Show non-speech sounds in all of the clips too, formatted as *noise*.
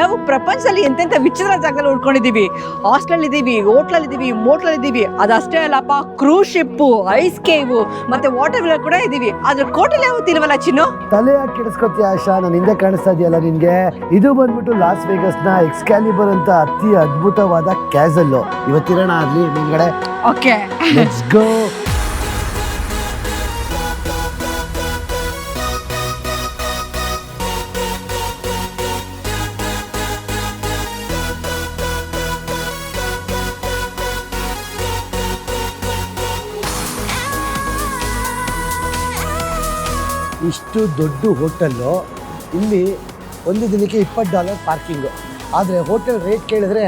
ನಾವು ಪ್ರಪಂಚದಲ್ಲಿ ಎಂತೆಂಥ ವಿಚಿತ್ರ ಜಾಗದಲ್ಲಿ ಉಳ್ಕೊಂಡಿದೀವಿ ಹಾಸ್ಟೆಲ್ ಇದೀವಿ ಮೋಟ್ಲಲ್ಲಿದ್ದೀವಿ ಇದೀವಿ ಮೋಟ್ಲಲ್ ಇದೀವಿ. ಅದಷ್ಟೇ ಅಲ್ಲಪ್ಪ ಕ್ರೂಸ್ ಶಿಪ್ಪು ಐಸ್ ಕೇವ್ ಮತ್ತೆ ವಾಟರ್ ಕೂಡ ಇದೀವಿ. ಆದ್ರೆ ಕೋಟೆಲ್ ಯಾವ ಇಲ್ವಲ್ಲ ಚಿನ್ನು? ತಲೆ ಯಾಕೆ ಕೆಡಿಸ್ಕೊತೀಯ ಆಶಾ? ನಾನು ಹಿಂದೆ ಕಾಣಿಸ್ತಾ ಇದೆಯಲ್ಲ ನಿನ್ಗೆ? ಇದು ಬಂದ್ಬಿಟ್ಟು ಲಾಸ್ ವೇಗಸ್ನ ಎಕ್ಸ್ಕ್ಯಾಲಿಬರ್ ಅಂತ ಅತಿ ಅದ್ಭುತವಾದ ಕ್ಯಾಸಲ್ ಇವತ್ತಿರೋಣ ಆಗ್ಲಿ ನಿನ್ಗಡೆ ಓಕೆ ಲೆಟ್ಸ್ ಗೋ ಇಷ್ಟು ದೊಡ್ಡ ಹೋಟೆಲ್ಲು ಇಲ್ಲಿ ಒಂದು ದಿನಕ್ಕೆ ಇಪ್ಪತ್ತು ಡಾಲರ್ ಪಾರ್ಕಿಂಗು ಆದರೆ ಹೋಟೆಲ್ ರೇಟ್ ಕೇಳಿದ್ರೆ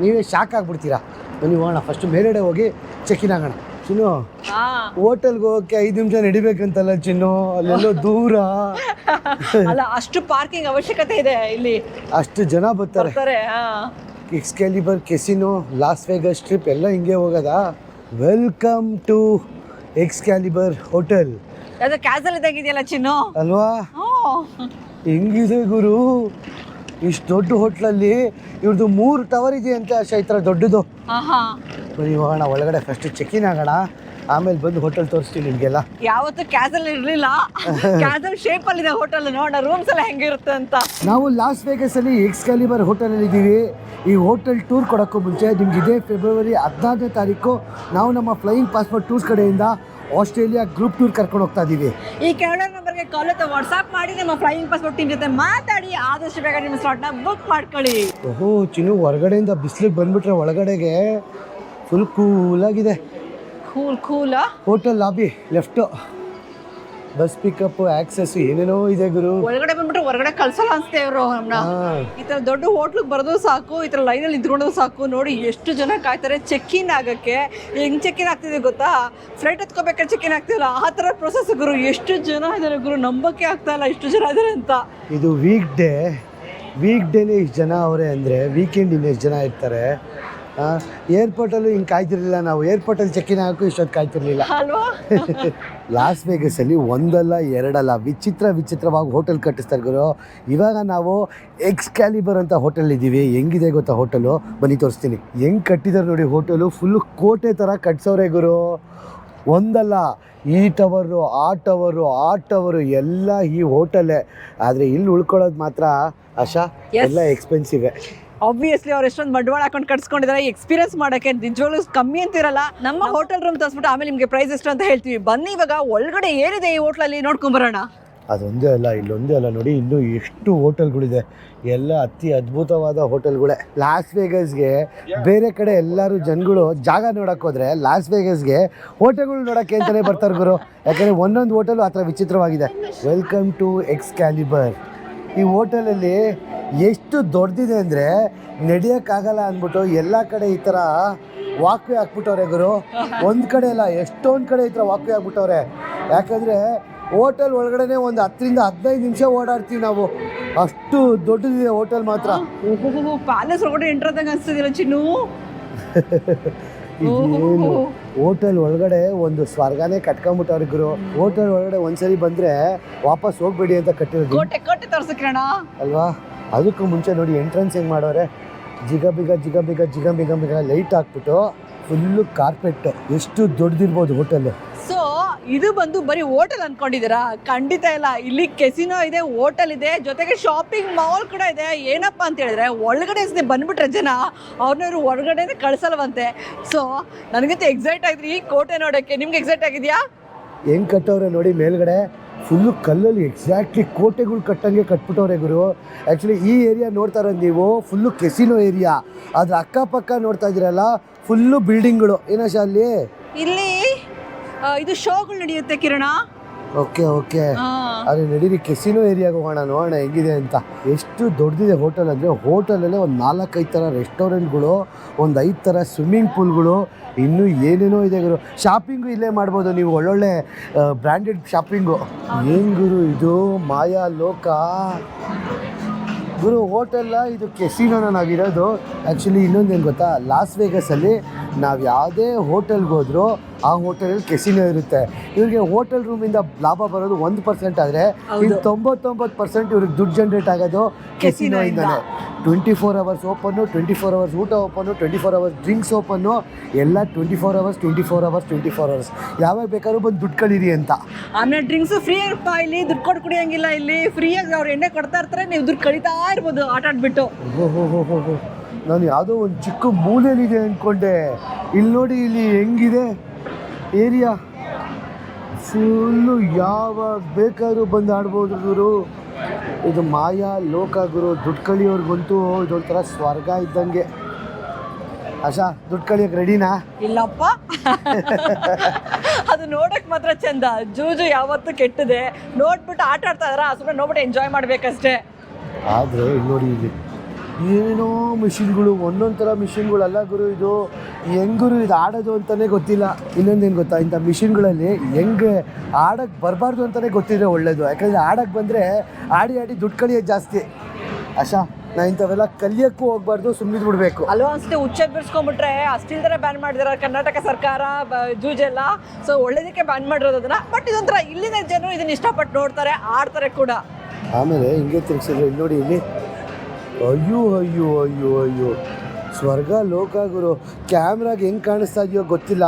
ನೀವೇ ಶಾಕ್ ಆಗ್ಬಿಡ್ತೀರಾ. ಬನ್ನಿ ಹೋಗೋಣ ಫಸ್ಟ್ ಮೇಲ್ಗಡೆ ಹೋಗಿ ಚೆಕ್ಕಿನ್ ಆಗೋಣ. ಚಿನ್ನು ಹೋಟೆಲ್ಗೆ ಹೋಗಕ್ಕೆ ಐದು ನಿಮಿಷ ನಡಿಬೇಕಂತಲ್ಲ ಚಿನ್ನು ಅಲ್ಲೆಲ್ಲೋ ದೂರ. *laughs* ಅಲ್ಲ ಅಷ್ಟು ಪಾರ್ಕಿಂಗ್ ಅವಶ್ಯಕತೆ ಇದೆ ಇಲ್ಲಿ. ಅಷ್ಟು ಜನ ಬರ್ತಾರೆ. ಕಿಕ್ಸ್ calibre Excalibur casino Las Vegas trip ಎಲ್ಲ ಹಿಂಗೆ ಹೋಗೋದಾ? Welcome to Excalibur hotel ಅದು ಕ್ಯಾಸಲ್ ಇದ್ದಾಗಿದೆಯಲ್ಲ ಚಿನ್ನು? ಅಲ್ವಾ. ಹೆಂಗಿದೆ ಗುರು? ಇಷ್ಟು ದೊಡ್ಡ ಹೋಟ್ಲಲ್ಲಿ ಇವ್ರದ್ದು ಮೂರು ಟವರ್ ಇದೆ ಅಂತ ಚೈತ್ರ ದೊಡ್ಡದು. ಬರೀ ಹೋಗೋಣ ಒಳಗಡೆ ಫಸ್ಟ್ ಚೆಕ್ ಇನ್ ಆಗೋಣ. ಆಮೇಲೆ ಬಂದು ಹೋಟೆಲ್ ತೋರಿಸ್ತೀನಿ ನಿಮಗೆಲ್ಲ. ಯಾವತ್ತು ಕ್ಯಾಸಲ್ ಇರಲಿಲ್ಲ. ಕ್ಯಾಸಲ್ *laughs* ಶೇಪ್ ಅಲ್ಲಿ ಇದೆ ಹೋಟೆಲ್ ನೋಡ ರೂಮ್ಸ್ ಎಲ್ಲ ಹೆಂಗಿರುತ್ತೆ ಅಂತ. ನಾವು ಲಾಸ್ ಕ್ಯಾಲಿಬರ್ ಹೋಟೆಲ್ ಅಲ್ಲಿ ಇದ್ದೀವಿ. ಈ ಹೋಟೆಲ್ ಟೂರ್ ಕೊಡೋಕ್ಕೂ ಮುಂಚೆ ನಿಮ್ಗೆ ಇದೇ ಫೆಬ್ರವರಿ ಹದಿನಾರನೇ ತಾರೀಕು ನಾವು ನಮ್ಮ ಫ್ಲೈಯಿಂಗ್ ಪಾಸ್ಪೋರ್ಟ್ ಟೂರ್ಸ್ ಕಡೆಯಿಂದ ಆಸ್ಟ್ರೇಲಿಯಾ ಗ್ರೂಪ್ ಟೂರ್ ಕರ್ಕೊಂಡು ಹೋಗ್ತಾ ಇದ್ದೀವಿ ಈ ಕೆಳಗಡೆ ನಂಬರ್ಗೆ ಕಾಲ್ ಅಥವಾ ವಾಟ್ಸ್ಆಪ್ ಮಾಡಿ ನಿಮ್ಮ ಫ್ಲೈಯಿಂಗ್ ಪಾಸ್ಪೋರ್ಟ್ ಟೀಮ್ ಜೊತೆ ಮಾತಾಡಿ. ಆದಷ್ಟು ಬೇಗ ನಿಮ್ಮ ಸ್ಲಾಟ್ನ ಬುಕ್ ಮಾಡ್ಕೊಳ್ಳಿ. ಓಹೋ ಚಿನ್ನು ಹೊರಗಡೆಯಿಂದ ಬಿಸಿಲಿಗೆ ಬಂದ್ಬಿಟ್ರೆ ಒಳಗಡೆಗೆ ಫುಲ್ ಕೂಲಾಗಿದೆ cool ಕೂಲ hotel lobby left bus pickup access ಏನೇನೋ ಇದೆ ಗುರು. ಒಳಗಡೆ ಬಂದ್ಬಿಟ್ಟು ಹೊರಗಡೆ ಕಳ್ಸಲ್ಲ ಅನ್ಸ್ತೇ ಇವರು ಈ ತರ ದೊಡ್ಡ ಹೋಟ್ಲಿಗೆ ಬರೋದು ಸಾಕು ಈ ತರ ಲೈನಲ್ಲಿ ನಿಂತ್ಕೊಂಡು ಸಾಕು ನೋಡಿ ಎಷ್ಟು ಜನ ಕಾಯ್ತಾರೆ ಚೆಕ್ ಇನ್ ಆಗಕ್ಕೆ. ಹೆಂಗ್ ಚೆಕ್ ಇನ್ ಆಗ್ತಿದೆ ಗೊತ್ತಾ? ಫ್ಲೈಟ್ ಹತ್ಕೋಬೇಕಾದ್ರೆ ಚೆಕ್ ಇನ್ ಆಗ್ತಿಲ್ಲ. ಆ ತರ ಪ್ರೊಸೆಸ್ ಗುರು ಎಷ್ಟು ಜನ ಇದಾರೆ ಗುರು? ನಂಬಕ್ಕೆ ಆಗ್ತಾ ಇಲ್ಲ ಇಷ್ಟು ಜನ ಇದಾರೆ ಅಂತ. ಇದು ವೀಕ್ ಡೇ ವೀಕ್ ಡೇನೇ ಇಷ್ಟು ಜನ ಅವರೇ ಅಂದರೆ ವೀಕೆಂಡ್ ಇನ್ನೆಷ್ಟು ಜನ ಇರ್ತಾರೆ? ಏರ್ಪೋರ್ಟಲ್ಲೂ ಹಿಂಗೆ ಕಾಯ್ತಿರ್ಲಿಲ್ಲ ನಾವು. ಏರ್ಪೋರ್ಟಲ್ಲಿ ಚೆಕ್ಕಿನ ಹಾಕು ಇಷ್ಟೊತ್ತು ಕಾಯ್ತಿರ್ಲಿಲ್ಲ. ಲಾಸ್ ವೇಗಸಲ್ಲಿ *laughs* ಒಂದಲ್ಲ ಎರಡಲ್ಲ ವಿಚಿತ್ರ ವಿಚಿತ್ರವಾಗಿ ಹೋಟೆಲ್ ಕಟ್ಟಿಸ್ತಾರೆ ಗುರು. ಇವಾಗ ನಾವು ಎಕ್ಸ್ ಕ್ಯಾಲಿಬರ್ ಅಂತ ಹೋಟೆಲ್ ಇದ್ದೀವಿ. ಹೆಂಗಿದೆ ಗೊತ್ತಾ ಹೋಟೆಲು? ಬನ್ನಿ ತೋರಿಸ್ತೀನಿ. ಹೆಂಗೆ ಕಟ್ಟಿದ್ದಾರೆ ನೋಡಿ ಹೋಟೆಲು. ಫುಲ್ಲು ಕೋಟೆ ಥರ ಕಟ್ಸೋರೆ ಗುರು. ಒಂದಲ್ಲ ಈ ಟವರು ಆ ಟವರು ಆ ಟವರು ಎಲ್ಲ ಈ ಹೋಟೆಲ್ಲೇ ಆದರೆ ಇಲ್ಲಿ ಉಳ್ಕೊಳ್ಳೋದು ಮಾತ್ರ ಆಶಾ ಎಲ್ಲ ಎಕ್ಸ್ಪೆನ್ಸಿವೆ ಆಬ್ವಿಯಸ್ಲಿ ಅವ್ರು ಎಷ್ಟೊಂದು ಬಂಡವಾಳ ಹಾಕೊಂಡು ಕಟ್ಸ್ಕೊಂಡಿದ್ದಾರೆ ಎಕ್ಸ್ಪೀರಿಯನ್ಸ್ ಮಾಡೋಕ್ಕೆ ನಿಜವಾಗ್ಲೂ ಕಮ್ಮಿ ಅಂತಿರಲ್ಲ ನಮ್ಮ ಹೋಟೆಲ್ ರೂಮ್ ತರಿಸ್ಬಿಟ್ಟು ಆಮೇಲೆ ನಿಮಗೆ ಪ್ರೈಸ್ ಎಷ್ಟು ಅಂತ ಹೇಳ್ತೀವಿ. ಬನ್ನಿ ಇವಾಗ ಒಳಗಡೆ ಏನಿದೆ ಈ ಹೋಟ್ಲಲ್ಲಿ ನೋಡ್ಕೊಂಬರೋಣ ಅದೊಂದೇ ಅಲ್ಲ ಇಲ್ಲೊಂದೇ ಅಲ್ಲ ನೋಡಿ ಇನ್ನೂ ಎಷ್ಟು ಹೋಟೆಲ್ಗಳಿದೆ ಎಲ್ಲ ಅತಿ ಅದ್ಭುತವಾದ ಹೋಟೆಲ್ಗಳೇ ಲಾಸ್ ವೇಗಸ್ಗೆ ಬೇರೆ ಕಡೆ ಎಲ್ಲರೂ ಜನಗಳು ಜಾಗ ನೋಡಕ್ಕೆ ಹೋದ್ರೆ ಲಾಸ್ ವೇಗಸ್ಗೆ ಹೋಟೆಲ್ಗಳು ನೋಡಕ್ಕೆ ಅಂತಲೇ ಬರ್ತಾರೆ ಗುರು. ಯಾಕಂದ್ರೆ ಒಂದೊಂದು ಹೋಟೆಲು ಆ ಥರ ವಿಚಿತ್ರವಾಗಿದೆ. ವೆಲ್ಕಮ್ ಟು ಎಕ್ಸ್ ಕ್ಯಾಲಿಬರ್ ಈ ಹೋಟೆಲಲ್ಲಿ ಎಷ್ಟು ದೊಡ್ಡದಿದೆ ಅಂದರೆ ನಡೆಯೋಕ್ಕಾಗಲ್ಲ ಅಂದ್ಬಿಟ್ಟು ಎಲ್ಲ ಕಡೆ ಈ ಥರ ವಾಕ್ವೆ ಹಾಕ್ಬಿಟ್ಟವ್ರೆ ಗುರು. ಒಂದು ಕಡೆ ಅಲ್ಲ ಎಷ್ಟೊಂದು ಕಡೆ ಈ ಥರ ವಾಕ್ವೆ ಹಾಕ್ಬಿಟ್ಟವ್ರೆ. ಯಾಕಂದರೆ ಹೋಟೆಲ್ ಒಳಗಡೆ ಒಂದು ಹತ್ತರಿಂದ ಹದಿನೈದು ನಿಮಿಷ ಓಡಾಡ್ತೀವಿ ನಾವು. ಅಷ್ಟು ದೊಡ್ಡದಿದೆ ಹೋಟೆಲ್ ಮಾತ್ರ. ಪ್ಯಾಲೇಸ್ ಒಳಗಡೆ ಎಂಟ್ರದಂಗೆ ಅನ್ಸ್ತಿದಿಲ್ಲ ಚಿನ್ನು? *laughs* ಇದೇನು? ಹೋಟೆಲ್ ಒಳಗಡೆ ಒಂದು ಸ್ವರ್ಗನೇ ಕಟ್ಕೊಂಡ್ಬಿಟ್ಟವ್ರ ಗುರು. ಹೋಟೆಲ್ ಒಳಗಡೆ ಒಂದ್ಸರಿ ಬಂದ್ರೆ ವಾಪಸ್ ಹೋಗ್ಬೇಡಿ ಅಂತ ಕಟ್ಟಿರೋದು. ಕೋಟೆ ಕೋಟೆ ತೋರ್ಸಕ್ರಣ ಅಲ್ವಾ? ಅದಕ್ಕೂ ಮುಂಚೆ ನೋಡಿ ಎಂಟ್ರೆನ್ಸ್ ಹೆಂಗ್ ಮಾಡೋರೆ. ಜಿಗ ಬಿಗ ಜಿಗ ಬಿಗ ಜಿಗ ಬಿಗ ಬಿಗ ಲೈಟ್ ಹಾಕ್ಬಿಟ್ಟು ಫುಲ್ಲು ಕಾರ್ಪೆಟ್ ಎಷ್ಟು ದೊಡ್ಡದಿರ್ಬೋದು ಹೋಟೆಲ್ ಸೊ ಇದು ಬಂದು ಬರೀ ಹೋಟೆಲ್ ಅನ್ಕೊಂಡಿದ್ದೀರಾ? ಖಂಡಿತ ಇಲ್ಲ. ಇಲ್ಲಿ ಕೆಸಿನೋ ಇದೆ ಹೋಟೆಲ್ ಇದೆ ಜೊತೆಗೆ ಶಾಪಿಂಗ್ ಮಾಲ್ ಕೂಡ ಇದೆ. ಏನಪ್ಪ ಅಂತ ಹೇಳಿದ್ರೆ ಒಳಗಡೆ ಬಂದ್ಬಿಟ್ರೆ ಜನ ಅವ್ರನ್ನವ್ರು ಹೊರಗಡೆ ಕಳ್ಸಲ್ವಂತೆ. ಸೊ ನನಗಂತೂ ಎಕ್ಸೈಟ್ ಆಗಿದ್ರಿ. ಈ ಕೋಟೆ ನೋಡೋಕ್ಕೆ. ನಿಮ್ಗೆ ಎಕ್ಸೈಟ್ ಆಗಿದೆಯಾ? ಹೆಂಗ್ ಕಟ್ಟವ್ರೆ ನೋಡಿ ಮೇಲ್ಗಡೆ? ಫುಲ್ಲು ಕಲ್ಲಲ್ಲಿ ಎಕ್ಸಾಕ್ಟ್ಲಿ ಕೋಟೆಗಳು ಕಟ್ಟಂಗೆ ಕಟ್ಬಿಟ್ಟವ್ರೆ ಗುರು. ಆ್ಯಕ್ಚುಲಿ ಈ ಏರಿಯಾ ನೋಡ್ತಾ ಇರೋದು ನೀವು. ಫುಲ್ಲು ಕೆಸಿನೋ ಏರಿಯಾ ಅದ್ರ ಅಕ್ಕಪಕ್ಕ ನೋಡ್ತಾ ಇದ್ದೀರಲ್ಲ ಫುಲ್ಲು ಬಿಲ್ಡಿಂಗ್ಗಳು ಏನಶ ಅಲ್ಲಿ? ಇಲ್ಲಿ ಇದು ಶೋಗಳು ನಡೆಯುತ್ತೆ ಕಿರಣ. Okay okay. ಅದು ನಡೀರಿ ಕೆಸಿನೋ ಏರಿಯಾಗೆ ಹೋಗೋಣ ನೋಡೋಣ ಹೆಂಗಿದೆ ಅಂತ. ಎಷ್ಟು ದೊಡ್ಡದಿದೆ ಹೋಟೆಲ್ ಅಂದರೆ ಹೋಟೆಲಲ್ಲೇ ಒಂದು ನಾಲ್ಕೈದು ಥರ ರೆಸ್ಟೋರೆಂಟ್ಗಳು ಒಂದು ಐದು ಥರ ಸ್ವಿಮ್ಮಿಂಗ್ ಪೂಲ್ಗಳು ಇನ್ನೂ ಏನೇನೋ ಇದೆ ಗುರು. ಶಾಪಿಂಗು ಇಲ್ಲೇ ಮಾಡ್ಬೋದು ನೀವು ಒಳ್ಳೊಳ್ಳೆ ಬ್ರ್ಯಾಂಡೆಡ್ ಶಾಪಿಂಗು ಏನು ಗುರು ಇದು? ಮಾಯಾ ಲೋಕ. ಗುರು ಹೋಟೆಲ್ಲ ಇದು ಕೆಸಿನೋನ ನಾವಿರೋದು. ಆ್ಯಕ್ಚುಲಿ ಇನ್ನೊಂದೇನು ಗೊತ್ತಾ? ಲಾಸ್ ವೇಗಸಲ್ಲಿ ನಾವು ಯಾವುದೇ ಹೋಟೆಲ್ಗೆ ಹೋದರೂ ಆ ಹೋಟೆಲಲ್ಲಿ ಕೆಸಿನೋ ಇರುತ್ತೆ. ಇವ್ರಿಗೆ ಹೋಟೆಲ್ ರೂಮಿಂದ ಲಾಭ ಬರೋದು ಒಂದು ಪರ್ಸೆಂಟ್ ಆದರೆ ಇನ್ನು ತೊಂಬತ್ತೊಂಬತ್ತು ಪರ್ಸೆಂಟ್ ಇವ್ರಿಗೆ ದುಡ್ಡು ಜನ್ರೇಟ್ ಆಗೋದು ಕೆಸಿನೋಯಿಂದನೇ twenty four hours open twenty four hours ಊಟ open twenty four hours drinks open ಎಲ್ಲ twenty four hours twenty four hours twenty four hours ಯಾವಾಗ ಬೇಕಾದ್ರೂ ಬಂದು ದುಡ್ಡು ಕಳೀರಿ ಅಂತ. ಆಮೇಲೆ ಡ್ರಿಂಕ್ಸ್ ಫ್ರೀ ಇರಪ್ಪ ಇಲ್ಲಿ ದುಡ್ಡು ಕೊಟ್ಟು ಕುಡಿಯೋಂಗಿಲ್ಲ ಇಲ್ಲಿ. ಫ್ರೀಯಾಗಿ ಅವ್ರು ಎಣ್ಣೆ ಕೊಡ್ತಾ ಇರ್ತಾರೆ ನೀವು ದುಡ್ಡು ಕಳೀತಾ ಇರ್ಬೋದು ಆಟ ಆಡ್ಬಿಟ್ಟು ಹೋ ಹೋ ಹೋ ಹೋ ಹೋ ನಾನು ಯಾವುದೋ ಒಂದು ಚಿಕ್ಕ ಮೂಲೆಯಲ್ಲಿದೆ ಅಂದ್ಕೊಂಡೆ. ಇಲ್ಲಿ ನೋಡಿ ಇಲ್ಲಿ ಹೆಂಗಿದೆ? ಏರಿಯಾ. ಫುಲ್ಲು ಯಾವಾಗ ಬೇಕಾದ್ರೂ ಬಂದು ಆಡ್ಬೋದು ಗುರು. ಇದು ಮಾಯಾ ಲೋಕ ಗುರು. ದುಡ್ಡು ಕಳಿಯೋರ್ಗಂತೂ ಇದೊಂಥರ ಸ್ವರ್ಗ ಇದ್ದಂಗೆ. ಅಶಾ ದುಡ್ಡು ಕಳಿಯೋಕೆ ರೆಡಿನಾ ಇಲ್ಲಪ್ಪ. ಅದು ನೋಡಕ್ ಮಾತ್ರ ಚಂದ. ಜೂಜು ಯಾವತ್ತೂ ಕೆಟ್ಟದೆ. ನೋಡ್ಬಿಟ್ಟು ಆಟ ಆಡ್ತಾ ಇದಾರ? ಸುಮ್ಮನೆ ನೋಡ್ಬಿಟ್ಟು ಎಂಜಾಯ್ ಮಾಡ್ಬೇಕಷ್ಟೇ. ಆದರೆ ಇಲ್ಲಿ ನೋಡಿ ಇಲ್ಲಿ ಏನೇನೋ ಮಿಷಿನ್ಗಳು ಒಂದೊಂದು ಥರ ಮಿಷಿನ್ಗಳಲ್ಲ ಗುರು ಇದು. ಹೆಂಗುರು ಇದು ಆಡೋದು ಅಂತಲೇ ಗೊತ್ತಿಲ್ಲ. ಇನ್ನೊಂದೇನು ಗೊತ್ತಾ? ಇಂಥ ಮಿಷಿನ್ಗಳಲ್ಲಿ ಹೆಂಗೆ ಆಡೋಕ್ಕೆ ಬರಬಾರ್ದು ಅಂತಲೇ ಗೊತ್ತಿದ್ರೆ ಒಳ್ಳೇದು. ಯಾಕಂದರೆ ಆಡೋಕ್ಕೆ ಬಂದರೆ ಆಡಿ ಆಡಿ ದುಡ್ಡು ಕಳಿಯೋದು ಜಾಸ್ತಿ. ಅಶಾ ನಾ ಇಂಥವೆಲ್ಲ ಕಲಿಯೋಕ್ಕೂ ಹೋಗ್ಬಾರ್ದು ಸುಮ್ಮನೆ ಬಿಡಬೇಕು. ಅಲ್ವಾ ಅನ್ಸುತ್ತೆ ಹುಚ್ಚಾಗಿ ಬಿಡಿಸ್ಕೊಂಡ್ಬಿಟ್ರೆ ಅಷ್ಟಿಲ್ದರೆ ಬ್ಯಾನ್ ಮಾಡಿದಾರೆ ಕರ್ನಾಟಕ ಸರ್ಕಾರ ಜೂಜೆಲ್ಲ. ಸೊ ಒಳ್ಳೇದಕ್ಕೆ ಬ್ಯಾನ್ ಮಾಡಿರೋದು ಅದನ್ನ. ಬಟ್ ಇದೊಂಥರ ಇಲ್ಲಿನ ಜನರು ಇದನ್ನ ಇಷ್ಟಪಟ್ಟು ನೋಡ್ತಾರೆ ಆಡ್ತಾರೆ ಕೂಡ. ಆಮೇಲೆ ಹಿಂಗೆ ತಿರ್ಗಿಸಿದ್ರು ಇಲ್ಲಿ ನೋಡಿ ಇಲ್ಲಿ ಅಯ್ಯೋ ಅಯ್ಯೋ ಅಯ್ಯೋ ಅಯ್ಯೋ. ಸ್ವರ್ಗ ಲೋಕ ಗುರು ಕ್ಯಾಮ್ರಾಗೆ ಹೆಂಗೆ ಕಾಣಿಸ್ತಾ ಇದೆಯೋ ಗೊತ್ತಿಲ್ಲ.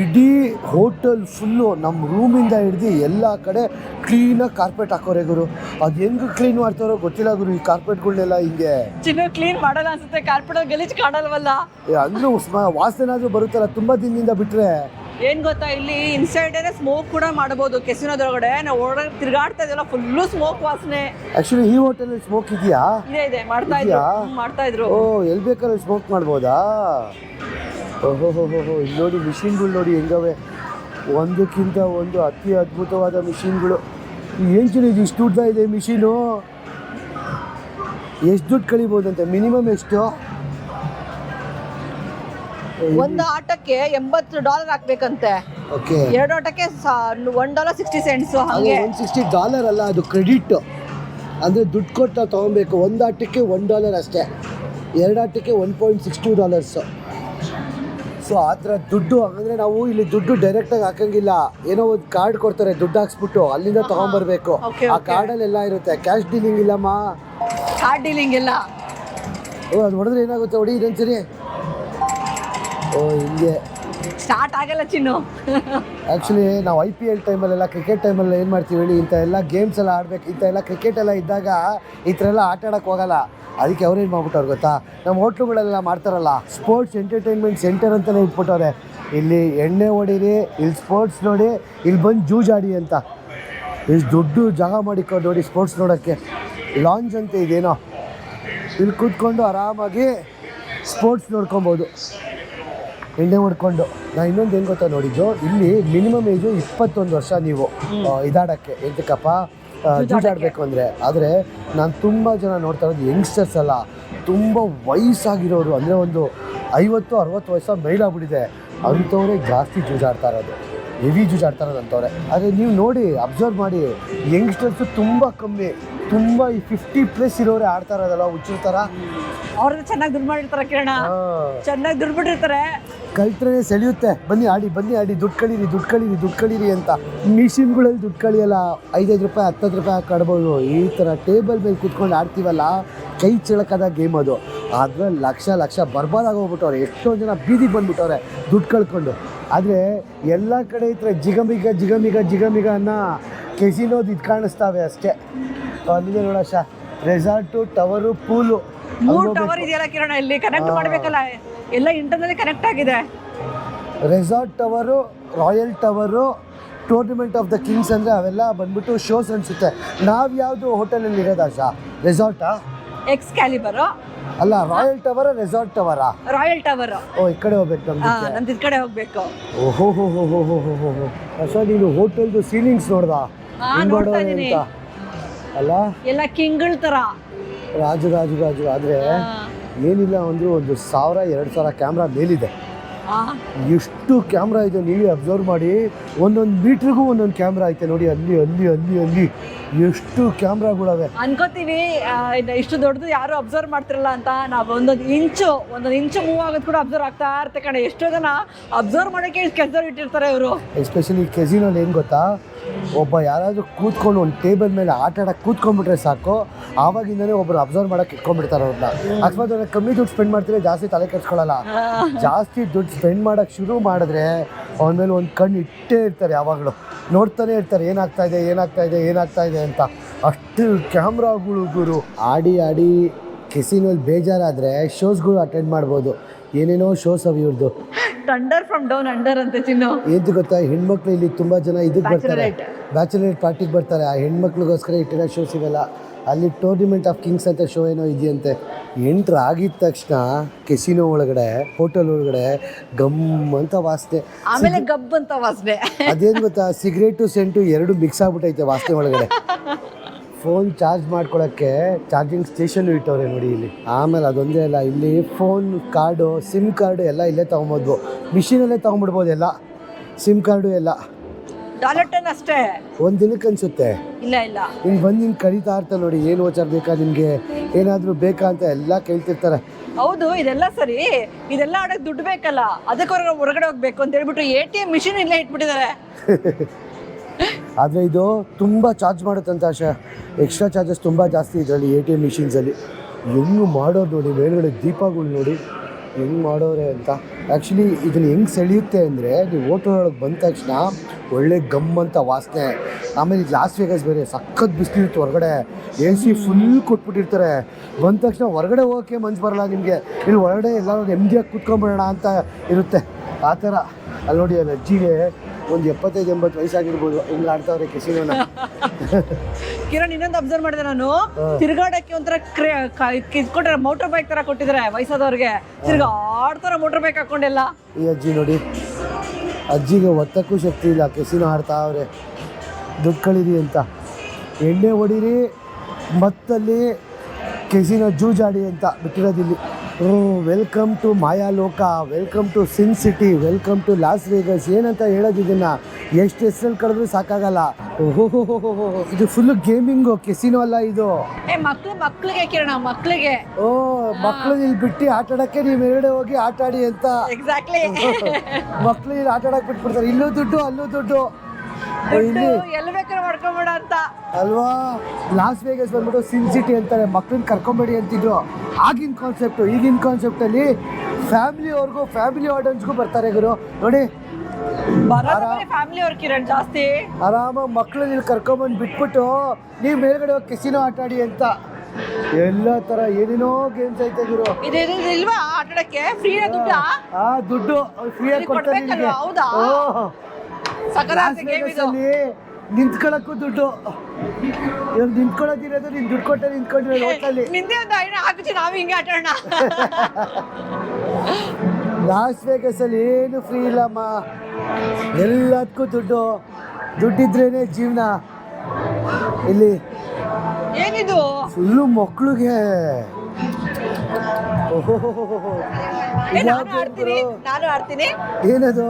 ಇಡೀ ಹೋಟೆಲ್ ಫುಲ್ಲು ನಮ್ಮ ರೂಮಿಂದ ಹಿಡ್ದು ಎಲ್ಲ ಕಡೆ ಕ್ಲೀನಾಗಿ ಕಾರ್ಪೆಟ್ ಹಾಕೋರೆ ಗುರು. ಅದು ಹೆಂಗೆ ಕ್ಲೀನ್ ಮಾಡ್ತಾರೋ ಗೊತ್ತಿಲ್ಲ ಗುರು ಈ ಕಾರ್ಪೆಟ್ಗಳನ್ನೆಲ್ಲ ಹಿಂಗೆ. ಚಿನ್ನ ಕ್ಲೀನ್ ಮಾಡಲ್ಲ ಅನ್ಸುತ್ತೆ ಕಾರ್ಪೆಟ್ ಗಲೀಜ್ ಕಾಣಲ್ವಲ್ಲ? ಅಂದ್ರೆ ವಾಸನೆ ಆದರೂ ಬರುತ್ತಲ್ಲ ತುಂಬ ದಿನದಿಂದ ಬಿಟ್ಟರೆ ಏನ್ ಗೊತ್ತಾ ಇಲ್ಲಿ ಇನ್ಸೈಡ್ ಸ್ಮೋಕ್ ಕೂಡ ಮಾಡಬಹುದು ಕೆಸಿನೋದೊಳಗಡೆ ನಾವು ಒಳಗಡೆ ತಿರುಗಾಡ್ತಾ ಇದೆಲ್ಲ ಫುಲ್ಲು ಸ್ಮೋಕ್ ವಾಸನೆ. ಆಕ್ಚುಲಿ ಈ ಹೋಟೆಲಲ್ಲಿ ಸ್ಮೋಕ್ ಇದೆಯಾ? ಇದೆ ಇದೆ. ಮಾಡ್ತಾ ಇದ್ರು. ಮಾಡ್ತಾ ಇದ್ರು. ಓ ಎಲ್ಲಿ ಬೇಕಾದ್ರೆ ಸ್ಮೋಕ್ ಮಾಡ್ಬೋದಾ? ಓಹೋ ಹೋ ಇಲ್ಲಿ ನೋಡಿ ಮಿಷಿನ್ಗಳು ನೋಡಿ ಹೆಂಗವೆ. ಒಂದಕ್ಕಿಂತ ಒಂದು ಅತಿ ಅದ್ಭುತವಾದ ಮಿಷಿನ್ಗಳು ಏನು ಚಿನ್ನ ಇದು ಇಷ್ಟು ಉದ್ದ ಇದೆ ಮಿಷಿನು ಎಷ್ಟು ದುಡ್ಡು ಕಳಿಬೋದಂತೆ? ಮಿನಿಮಮ್ ಎಷ್ಟು? ಒಂದು ಆಟಕ್ಕೆ ಎಂಬತ್ತು ಡಾಲರ್ ಹಾಕ್ಬೇಕಂತೆ. ಓಕೆ ಎರಡು ಆಟಕ್ಕೆ ಒನ್ ಡಾಲರ್ ಸಿಕ್ಸ್ಟಿ ಸೆಂಟ್ಸ್ ಹಾಗೆ. ಒನ್ ಸಿಕ್ಸ್ಟಿ ಡಾಲರ್ ಅಲ್ಲ ಅದು ಕ್ರೆಡಿಟ್ ಅಂದರೆ ದುಡ್ಡು ಕೊಟ್ಟು ನಾವು ತೊಗೊಬೇಕು. ಒಂದು ಆಟಕ್ಕೆ ಒನ್ ಡಾಲರ್ ಅಷ್ಟೇ. ಎರಡು ಆಟಕ್ಕೆ one point six two dollars so ಆ ಥರ ದುಡ್ಡು ಅಂದರೆ ನಾವು ಇಲ್ಲಿ ದುಡ್ಡು ಡೈರೆಕ್ಟಾಗಿ ಹಾಕಂಗಿಲ್ಲ. ಏನೋ ಒಂದು ಕಾರ್ಡ್ ಕೊಡ್ತಾರೆ ದುಡ್ಡು ಹಾಕ್ಸ್ಬಿಟ್ಟು ಅಲ್ಲಿಂದ ತೊಗೊಂಬರ್ಬೇಕು. ಆ ಕಾರ್ಡ್ ಅಲ್ಲಿ ಎಲ್ಲ ಇರುತ್ತೆ. ಕ್ಯಾಶ್ ಡೀಲಿಂಗ್ ಇಲ್ಲಮ್ಮ. ಕಾರ್ಡ್ ಡೀಲಿಂಗ್ ಇಲ್ಲ. ಓ ಅದು ಹೊಡೆದ್ರೆ ಏನಾಗುತ್ತೆ? ಹೊಡಿ ಇದೊಂದ್ಸರಿ ಓ ಹಿಂಗೆ. ಸ್ಟಾರ್ಟ್ ಆಗಲ್ಲ ಚಿನ್ನು. ಆ್ಯಕ್ಚುಲಿ ನಾವು ಐ ಪಿ ಎಲ್ ಟೈಮಲ್ಲೆಲ್ಲ ಕ್ರಿಕೆಟ್ ಟೈಮಲ್ಲಿ ಏನು ಮಾಡ್ತೀವಿ ಹೇಳಿ ಇಂಥ ಎಲ್ಲ ಗೇಮ್ಸ್ ಎಲ್ಲ ಆಡ್ಬೇಕು ಇಂಥ ಎಲ್ಲ ಕ್ರಿಕೆಟ್ ಎಲ್ಲ ಇದ್ದಾಗ ಈ ಥರ ಎಲ್ಲ ಆಟ ಆಡೋಕ್ಕೆ ಹೋಗಲ್ಲ. ಅದಕ್ಕೆ ಅವ್ರೇನು ಮಾಡ್ಬಿಟ್ಟವ್ರು ಗೊತ್ತಾ? ನಮ್ಮ ಹೋಟ್ಲುಗಳೆಲ್ಲ ಮಾಡ್ತಾರಲ್ಲ ಸ್ಪೋರ್ಟ್ಸ್ ಎಂಟರ್ಟೈನ್ಮೆಂಟ್ ಸೆಂಟರ್ ಅಂತಲೇ ಇಟ್ಬಿಟ್ಟವ್ರೆ. ಇಲ್ಲಿ ಎಣ್ಣೆ ಹೊಡೀರಿ ಇಲ್ಲಿ ಸ್ಪೋರ್ಟ್ಸ್ ನೋಡಿ ಇಲ್ಲಿ ಬಂದು ಜೂಜಾಡಿ ಅಂತ. ಇಷ್ಟು ದುಡ್ಡು ಜಾಗ ಮಾಡಿಕೊಂಡು ನೋಡಿ ಸ್ಪೋರ್ಟ್ಸ್ ನೋಡೋಕ್ಕೆ. ಲಾಂಜ್ ಅಂತ ಇದೇನೋ. ಇಲ್ಲಿ ಕೂತ್ಕೊಂಡು ಆರಾಮಾಗಿ ಸ್ಪೋರ್ಟ್ಸ್ ನೋಡ್ಕೊಬೋದು. ಎಣ್ಣೆ ಹೊಡ್ಕೊಂಡು. ನಾ ಇನ್ನೊಂದು ಏನು ಗೊತ್ತಾ ನೋಡಿದ್ದು ಇಲ್ಲಿ ಮಿನಿಮಮ್ ಏಜು ಇಪ್ಪತ್ತೊಂದು ವರ್ಷ ನೀವು ಇದಾಡಕ್ಕೆ. ಎಂತಕ್ಕಪ್ಪ? ಆ, ಜೂಜಾಡಬೇಕು ಅಂದರೆ ಆದರೆ ನಾನು ತುಂಬ ಜನ ನೋಡ್ತಾ ಇರೋದು ಯಂಗ್ಸ್ಟರ್ಸ್ ಅಲ್ಲ ತುಂಬ ವಯಸ್ಸಾಗಿರೋರು ಅಂದರೆ ಒಂದು ಐವತ್ತು ಅರವತ್ತು ವಯಸ್ಸ ಮೇಲಾಗ್ಬಿಟ್ಟಿದೆ. ಅಂಥವರೇ ಜಾಸ್ತಿ ಜೂಜಾಡ್ತಾ ಇರೋದು. ಹೆವಿ ಜೂಜಾಡ್ತಾ ಇರೋದು ಅಂಥವ್ರೆ. ಆದರೆ ನೀವು ನೋಡಿ ಅಬ್ಸರ್ವ್ ಮಾಡಿ ಯಂಗ್ಸ್ಟರ್ಸು ತುಂಬ ಕಮ್ಮಿ ತುಂಬ ಈ ಫಿಫ್ಟಿ ಪ್ಲಸ್ ಇರೋರೆ ಆಡ್ತಾ ಇರೋದಲ್ಲ ಹುಚ್ಚರ ಥರ ಅವ್ರದ್ದು ಚೆನ್ನಾಗಿ ದುಡ್ಡು ಮಾಡಿರ್ತಾರೆ ಕಿರಣ. ಚೆನ್ನಾಗಿ ದುಡ್ಡು ಬಿಟ್ಟಿರ್ತಾರೆ. ಕಲ್ತ್ರೆ ಸೆಳೆಯುತ್ತೆ. ಬನ್ನಿ ಆಡಿ ಬನ್ನಿ ಆಡಿ ದುಡ್ಡು ಕಳೀರಿ ದುಡ್ಡು ಕಳೀರಿ ದುಡ್ಡು ಕಳೀರಿ ಅಂತ. ಮಿಷಿನ್ಗಳಲ್ಲಿ ದುಡ್ಡು ಕಳಿಯಲ್ಲ ಐದೈದು ರೂಪಾಯಿ ಹತ್ತತ್ತು ರೂಪಾಯಿ ಕಡ್ಬೋದು ಈ ಥರ ಟೇಬಲ್ ಮೇಲೆ ಕೂತ್ಕೊಂಡು ಆಡ್ತೀವಲ್ಲ ಕೈ ಚಳಕದ ಗೇಮ್ ಅದು. ಅದ್ರಲ್ಲಿ ಲಕ್ಷ ಲಕ್ಷ ಬರ್ಬಾದಾಗೋಗ್ಬಿಟ್ಟವ್ರೆ. ಎಷ್ಟೊಂದು ಜನ ಬೀದಿಗೆ ಬಂದ್ಬಿಟ್ಟವ್ರೆ ದುಡ್ಡು ಕಳ್ಕೊಂಡು. ಆದರೆ ಎಲ್ಲ ಕಡೆ ಈ ಥರ ಜಿಗಮಿಗ ಜಿಗಮಿಗ ಜಿಗಮಿಗ ಅನ್ನೋ ಕೆಸಿನೋದು ಇದು ಕಾಣಿಸ್ತಾವೆ ಅಷ್ಟೇ. ಅಲ್ಲಿದೆ ನೋಡಶ ರೆಸಾರ್ಟು ಟವರು ಪೂಲು ಮೂರು ಟವರ್ ಇದೆಯಲ್ಲ ಕಿರಣ? ಇಲ್ಲಿ ಕನೆಕ್ಟ್ ಮಾಡಬೇಕಲ್ಲ. ಎಲ್ಲ ಇಂಟರ್ನಲ್ಲಿ ಕನೆಕ್ಟ್ ಆಗಿದೆ. Resort tower royal tower tournament of the kings ಅಂದ್ರೆ ಅವೆಲ್ಲ ಬಂದ್ಬಿಟ್ಟು ಶೋಸ್ ಅನಿಸುತ್ತೆ. ನಾವು ಯಾವುದು ಹೋಟೆಲಲ್ಲಿ ಇರೋದಾ ಶಾ ರೆಸಾರ್ಟಾ ಎಕ್ಸ್ ಕ್ಯಾಲಿಬರ್ ಅಲ್ಲ royal tower resort tower royal tower ಓ ಈ ಕಡೆ ಹೋಗ್ಬೇಕು ನಮ್ದು ನಮ್ದು ಈ ಕಡೆ ಹೋಗ್ಬೇಕು. ಓಹೋ ಹೋ ಹೋ ಹೋ ಹೋ ಹೋ ಹೋ ಅಸಾ ನೀನು ಹೋಟೆಲ್ದು ಸೀಲಿಂಗ್ಸ್ ನೋಡ್ದಾ? ಹಾ, ನೋಡ್ತಾ ಇದೀನಿ. ಅಲ್ಲ? ಎಲ್ಲ ಕಿಂಗ್ಗಳ ತರ. ರಾಜು ರಾಜು ರಾಜು. ಆದರೆ ಏನಿಲ್ಲ ಅಂದರೂ ಒಂದು ಸಾವಿರ ಎರಡು ಸಾವಿರ ಕ್ಯಾಮ್ರಾ ಮೇಲಿದೆ. ಎಷ್ಟು ಕ್ಯಾಮ್ರಾ ಇದೆ ನೀವೇ ಅಬ್ಸರ್ವ್ ಮಾಡಿ. ಒಂದೊಂದು ಮೀಟ್ರಿಗೂ ಒಂದೊಂದು ಕ್ಯಾಮ್ರಾ ಐತೆ ನೋಡಿ ಅಲ್ಲಿ ಅಲ್ಲಿ ಅಲ್ಲಿ ಅಲ್ಲಿ. ಎಷ್ಟು ಕ್ಯಾಮ್ರಾಗಳವೆ ಅನ್ಕೋತೀವಿ ಇಷ್ಟು ದೊಡ್ಡದು ಯಾರು ಅಬ್ಸರ್ವ್ ಮಾಡ್ತಿರಲ್ಲ ಅಂತ ನಾವು ಒಂದೊಂದು ಇಂಚು ಒಂದೊಂದು ಇಂಚು ಮೂವ್ ಆಗೋದು ಕೂಡ ಅಬ್ಸರ್ವ್ ಆಗ್ತಾ ಇರುತ್ತೆ ಕಣೆ. ಎಷ್ಟೋ ಜನ ಅಬ್ಸರ್ವ್ ಮಾಡೋಕೆ ಕೆಲಸ ಇಟ್ಟಿರ್ತಾರೆ ಇವರು. ಎಸ್ಪೆಷಲಿ ಕೆಸಿನಲ್ಲಿ ಏನು ಗೊತ್ತಾ? ಒಬ್ಬ ಯಾರಾದರೂ ಕೂತ್ಕೊಂಡು ಒಂದು ಟೇಬಲ್ ಮೇಲೆ ಆಟ ಆಡಕ್ಕೆ ಕೂತ್ಕೊಂಡ್ಬಿಟ್ರೆ ಸಾಕು. ಆವಾಗಿಂದನೇ ಒಬ್ಬರು ಅಬ್ಸರ್ವ್ ಮಾಡಕ್ಕೆ ಇಟ್ಕೊಂಡ್ಬಿಡ್ತಾರೆ ಅವ್ರನ್ನ. ಅಥವಾ ಅದನ್ನು ಕಮ್ಮಿ ದುಡ್ಡು ಸ್ಪೆಂಡ್ ಮಾಡ್ತಾರೆ ಜಾಸ್ತಿ ತಲೆ ಕೆಡ್ಸ್ಕೊಳ್ಳಲ್ಲ ಜಾಸ್ತಿ ದುಡ್ಡು ಸ್ಪೆಂಡ್ ಮಾಡಕ್ಕೆ ಶುರು ಮಾಡಿದ್ರೆ ಅವನ ಮೇಲೆ ಒಂದು ಕಣ್ಣು ಇಟ್ಟೇ ಇರ್ತಾರೆ ಯಾವಾಗಲೂ. ನೋಡ್ತಾನೆ ಇರ್ತಾರೆ, ಏನಾಗ್ತಾ ಇದೆ ಏನಾಗ್ತಾ ಇದೆ ಏನಾಗ್ತಾ ಇದೆ ಅಂತ. ಅಷ್ಟು ಕ್ಯಾಮ್ರಾಗಳು ಗುರು. ಆಡಿ ಆಡಿ ಕೆಸಿನಲ್ಲಿ ಬೇಜಾರಾದರೆ ಶೋಸ್ಗಳು ಅಟೆಂಡ್ ಮಾಡ್ಬೋದು. ಏನೇನೋ ಶೋಸ್ ಅವು ಇವ್ರದ್ದು ಟಂಡರ್ ಫ್ರಮ್ ಡೌನ್ ಅಂಡರ್ ಅಂತ ಚಿನ್ನು. ಏನು ಗೊತ್ತಾ? ಹೆಣ್ಮಕ್ಳು ಇಲ್ಲಿ ತುಂಬ ಜನ ಇದಕ್ಕೆ ಬರ್ತಾರೆ. ಬ್ಯಾಚುಲರ್ ಪಾರ್ಟಿಗೆ ಬರ್ತಾರೆ. ಆ ಹೆಣ್ಮಕ್ಳಿಗೋಸ್ಕರ ಇಟ್ಟಿರೋ ಶೋಸ್ ಇವೆಲ್ಲ. ಅಲ್ಲಿ ಟೂರ್ನಿಮೆಂಟ್ ಆಫ್ ಕಿಂಗ್ಸ್ ಅಂತ ಶೋ ಏನೋ ಇದೆಯಂತೆ. ಎಂಟ್ರ್ ಆಗಿದ ತಕ್ಷಣ ಕೆಸಿನೋ ಒಳಗಡೆ ಹೋಟೆಲ್ ಒಳಗಡೆ ಗಮ್ ಅಂತ ವಾಸನೆ. ಆಮೇಲೆ ಗಬ್ ಅಂತ ವಾಸನೆ. ಅದೇನು ಗೊತ್ತಾ? ಸಿಗರೇಟು ಸೆಂಟು ಎರಡು ಮಿಕ್ಸ್ ಆಗ್ಬಿಟ್ಟೈತೆ ವಾಸನೆ ಒಳಗಡೆ. *laughs* ಫೋನ್ ಚಾರ್ಜ್ ಮಾಡ್ಕೊಳ್ಳೋಕ್ಕೆ ಚಾರ್ಜಿಂಗ್ ಸ್ಟೇಷನ್ ಇಟ್ಟವ್ರೆ ನೋಡಿ ಇಲ್ಲಿ. ಆಮೇಲೆ ಅದೊಂದೇ ಅಲ್ಲ ಇಲ್ಲಿ ಫೋನ್ ಕಾರ್ಡು ಸಿಮ್ ಕಾರ್ಡು ಎಲ್ಲ ಇಲ್ಲೇ ತೊಗೊಬೋದು ಮಿಷಿನಲ್ಲೇ ತೊಗೊಂಬಿಡ್ಬೋದು ಎಲ್ಲ. ಸಿಮ್ ಕಾರ್ಡು ಎಲ್ಲ. ಡಾಲಟನ್ ಅಷ್ಟೇ? ಒಂದು ದಿನಕ್ಕೆ ಅನ್ಸುತ್ತೆ. ಇಲ್ಲ ಇಲ್ಲ. ಹಿಂಗೆ ಬಂದು ಹಿಂಗೆ ಕರೀತಾ ಇರ್ತಾರೆ ನೋಡಿ ಏನು ಓಚಾರ್ ಬೇಕಾ ನಿಮಗೆ? ಏನಾದರೂ ಬೇಕಾ ಅಂತ ಎಲ್ಲ ಕೇಳ್ತಿರ್ತಾರೆ. ಹೌದು ಇದೆಲ್ಲ ಸರಿ. ಇದೆಲ್ಲ ಆಡಕ್ ದುಡ್ಡು ಬೇಕಲ್ಲ. ಅದಕ್ಕೆ ಹೊರಗಡೆ ಹೊರಗಡೆ ಹೋಗ್ಬೇಕು ಅಂತ ಹೇಳ್ಬಿಟ್ಟು ಎ ಟಿ ಎಂ ಮಿಷಿನ್ ಇಲ್ಲೇ ಇಟ್ಬಿಟ್ಟಿದ್ದಾರೆ. *laughs* ಆದರೆ ಇದು ತುಂಬ ಚಾರ್ಜ್ ಮಾಡುತ್ತಂತ ಆಶಾ. ಎಕ್ಸ್ಟ್ರಾ ಚಾರ್ಜಸ್ ತುಂಬ ಜಾಸ್ತಿ ಇದರಲ್ಲಿ ಎ ಟಿ ಎಂ ಮಿಷಿನ್ಸಲ್ಲಿ ಹೆಂಗೆ ಮಾಡೋದು ನೋಡಿ, ಮೇಲ್ಗಡೆ ದೀಪಗಳು ನೋಡಿ, ಹೆಂಗೆ ಮಾಡೋರೆ ಅಂತ. ಆ್ಯಕ್ಚುಲಿ ಇದನ್ನು ಹೆಂಗೆ ಸೆಳೆಯುತ್ತೆ ಅಂದರೆ, ನೀವು ಒಳಗೆ ಬಂದ ತಕ್ಷಣ ಒಳ್ಳೆ ಗಮ್ ಅಂತ ವಾಸನೆ. ಆಮೇಲೆ ಇದು ಲಾಸ್ ವೇಗಸ್ ಬೇರೆ ಸಖತ್ ಬಿಸಿಲಿರುತ್ತೆ ಹೊರಗಡೆ. ಎ ಸಿ ಫುಲ್ ಕೊಟ್ಬಿಟ್ಟಿರ್ತಾರೆ. ಬಂದ ತಕ್ಷಣ ಹೊರಗಡೆ ಹೋಗೋಕ್ಕೆ ಮನ್ಸು ಬರಲ್ಲ ನಿಮಗೆ. ಇಲ್ಲಿ ಹೊರಗಡೆ ಎಲ್ಲರೂ ನೆಮ್ಮದಿಯಾಗಿ ಕುತ್ಕೊಂಡ್ಬಿಡೋಣ ಅಂತ ಇರುತ್ತೆ. ಆ ಥರ. ಅಲ್ಲಿ ನೋಡಿ, ಅಲ್ಲಿ ಅಜ್ಜಿಗೆ ಒಂದು ಎಪ್ಪತ್ತೈದು ಎಂಬತ್ತು ವಯಸ್ಸಾಗಿರ್ಬೋದು. ಹಿಂಗ್ ಆಡ್ತಾವ್ರೆ ಕೆಸಿನೋನ *laughs* ಕಿರಣ್ ಇನ್ನೊಂದು ಅಬ್ಸರ್ವ್ ಮಾಡಿದೆ ನಾನು. ತಿರ್ಗಾಡಕ್ಕೆ ಒಂಥರ ಕೊಟ್ಟರೆ ಮೋಟರ್ ಬೈಕ್ ತರ ಕೊಟ್ಟಿದ್ರೆ ವಯಸ್ಸಾದವ್ರಿಗೆ. ತಿರ್ಗಾ ಆಡ್ತಾರ ಮೋಟರ್ ಬೈಕ್ ಹಾಕೊಂಡೆಲ್ಲ. ಈ ಅಜ್ಜಿ ನೋಡಿ. ಅಜ್ಜಿಗೆ ಒತ್ತಕ್ಕೂ ಶಕ್ತಿ ಇಲ್ಲ. ಕೆಸಿನೋ ಆಡ್ತಾವ್ರೆ ದುಡ್ಡು ಕಳೀರಿ ಅಂತ. ಎಣ್ಣೆ ಹೊಡೀರಿ ಮತ್ತಲ್ಲಿ ಕೆಸಿನೋ ಜೂಜಾಡಿ ಅಂತ ಬಿಟ್ಟಿರೋದಿಲ್ಲಿ welcome to ಮಾಯಾಲೋಕ welcome to sin city welcome to Las Vegas ಏನಂತ ಹೇಳೋದು ಇದನ್ನ? ಎಷ್ಟು ಹೆಸರಲ್ಲಿ ಕಳೆದ್ರೂ ಸಾಕಾಗಲ್ಲ. ಓಹೋ ಇದು ಫುಲ್ ಗೇಮಿಂಗು ಕೆಸಿನೋ ಅಲ್ಲ ಇದು? ಏ ಮಕ್ಳು ಮಕ್ಳಿಗೆ ಕಿರಣ ಮಕ್ಕಳಿಗೆ ಓ ಮಕ್ಕಳು ಇಲ್ಲಿ ಬಿಟ್ಟು ಆಟ ಆಡಕ್ಕೆ ನೀವು ಎರಡೆ ಹೋಗಿ ಆಟ ಆಡಿ ಅಂತ. ಎಕ್ಸಾಕ್ಟ್ಲಿ ಮಕ್ಕಳು ಇಲ್ಲಿ ಆಟ ಆಡಕ್ ಬಿಟ್ಬಿಡ್ತಾರೆ. ಇಲ್ಲೂ ದುಡ್ಡು ಅಲ್ಲೂ ದುಡ್ಡು. ಎಲ್ಲಿ ಬೇಕಾದ್ರೆ ಮಾಡ್ಕೊಂಬೇಡ ಅಂತ. ಅಲ್ವಾ? ಲಾಸ್ ವೇಗಸ್ ಬಂದ್ಬಿಟ್ಟು ಸಿನ್ ಸಿಟಿ ಅಂತಾರೆ ಮಕ್ಳನ್ನ ಕರ್ಕೊಂಬೇಡಿ ಅಂತಿದ್ರು. ಆಗಿನ ಕಾನ್ಸೆಪ್ಟ್ ಈಗಿನ ಕಾನ್ಸೆಪ್ಟಲ್ಲಿ ಫ್ಯಾಮಿಲಿಯವ್ರಿಗೂ ಫ್ಯಾಮಿಲಿ ಆಡಿಯನ್ಸ್ಗೂ ಬರ್ತಾರೆ ಗುರು. ನೋಡಿ. ಫ್ಯಾಮಿಲಿ ಅವ್ರ ಕಿರಣ್ ಜಾಸ್ತಿ. ಆರಾಮ ಮಕ್ಳನ್ನ ಇಲ್ಲಿ ಕರ್ಕೊಂಬಂದು ಬಿಟ್ಬಿಟ್ಟು ನೀವು ಮೇಲ್ಗಡೆ ಹೋಗಿ ಕೆಸಿನೋ ಆಟ ಆಡಿ ಅಂತ. ಎಲ್ಲ ತರ ಏನೇನೋ ಗೇಮ್ಸ್ ಐತೆ ಗುರು. ಇಲ್ವಾ ಆಟಾಡಕ್ಕೆ? ಫ್ರೀ ಆಗಿ ಆ ದುಡ್ಡು. ಫ್ರೀ ಆಗಿ ಕೊಡ್ತಾರೆ? ಹೌದಾ? ಸಕರಾದ ಗೇಮ್ ಇದು ನಿಂತ್ಕೊಳ್ಳಕ್ಕೂ ದುಡ್ಡು. ಇವಾಗ ನಿಂತ್ಕೊಳ್ಳೋದಿರೋದು ನೀನು ದುಡ್ಡು ಕೊಟ್ಟೆ ನಿಂತ್ಕೊಂಡಿರೋ ಹೋಟ್ಲಲ್ಲಿ. ನಿಂದೆ ಒಂದು ಐನ ಹಾಕಿಸಿ ನಾವು ಹಿಂಗೆ ಆಟೋಣ *laughs* ಲಾಸ್ ವೇಗಸಲ್ಲಿ ಏನು ಫ್ರೀ ಇಲ್ಲಮ್ಮ. ಎಲ್ಲದಕ್ಕೂ ದುಡ್ಡು. ದುಡ್ಡಿದ್ರೇನೆ ಜೀವನ. ಇಲ್ಲಿ ಏನಿದು? ಫುಲ್ಲು ಮಕ್ಕಳಿಗೆ ಏ, ನಾನು ಆಡ್ತೀನಿ ನಾನು ಆಡ್ತೀನಿ. ಏನದು?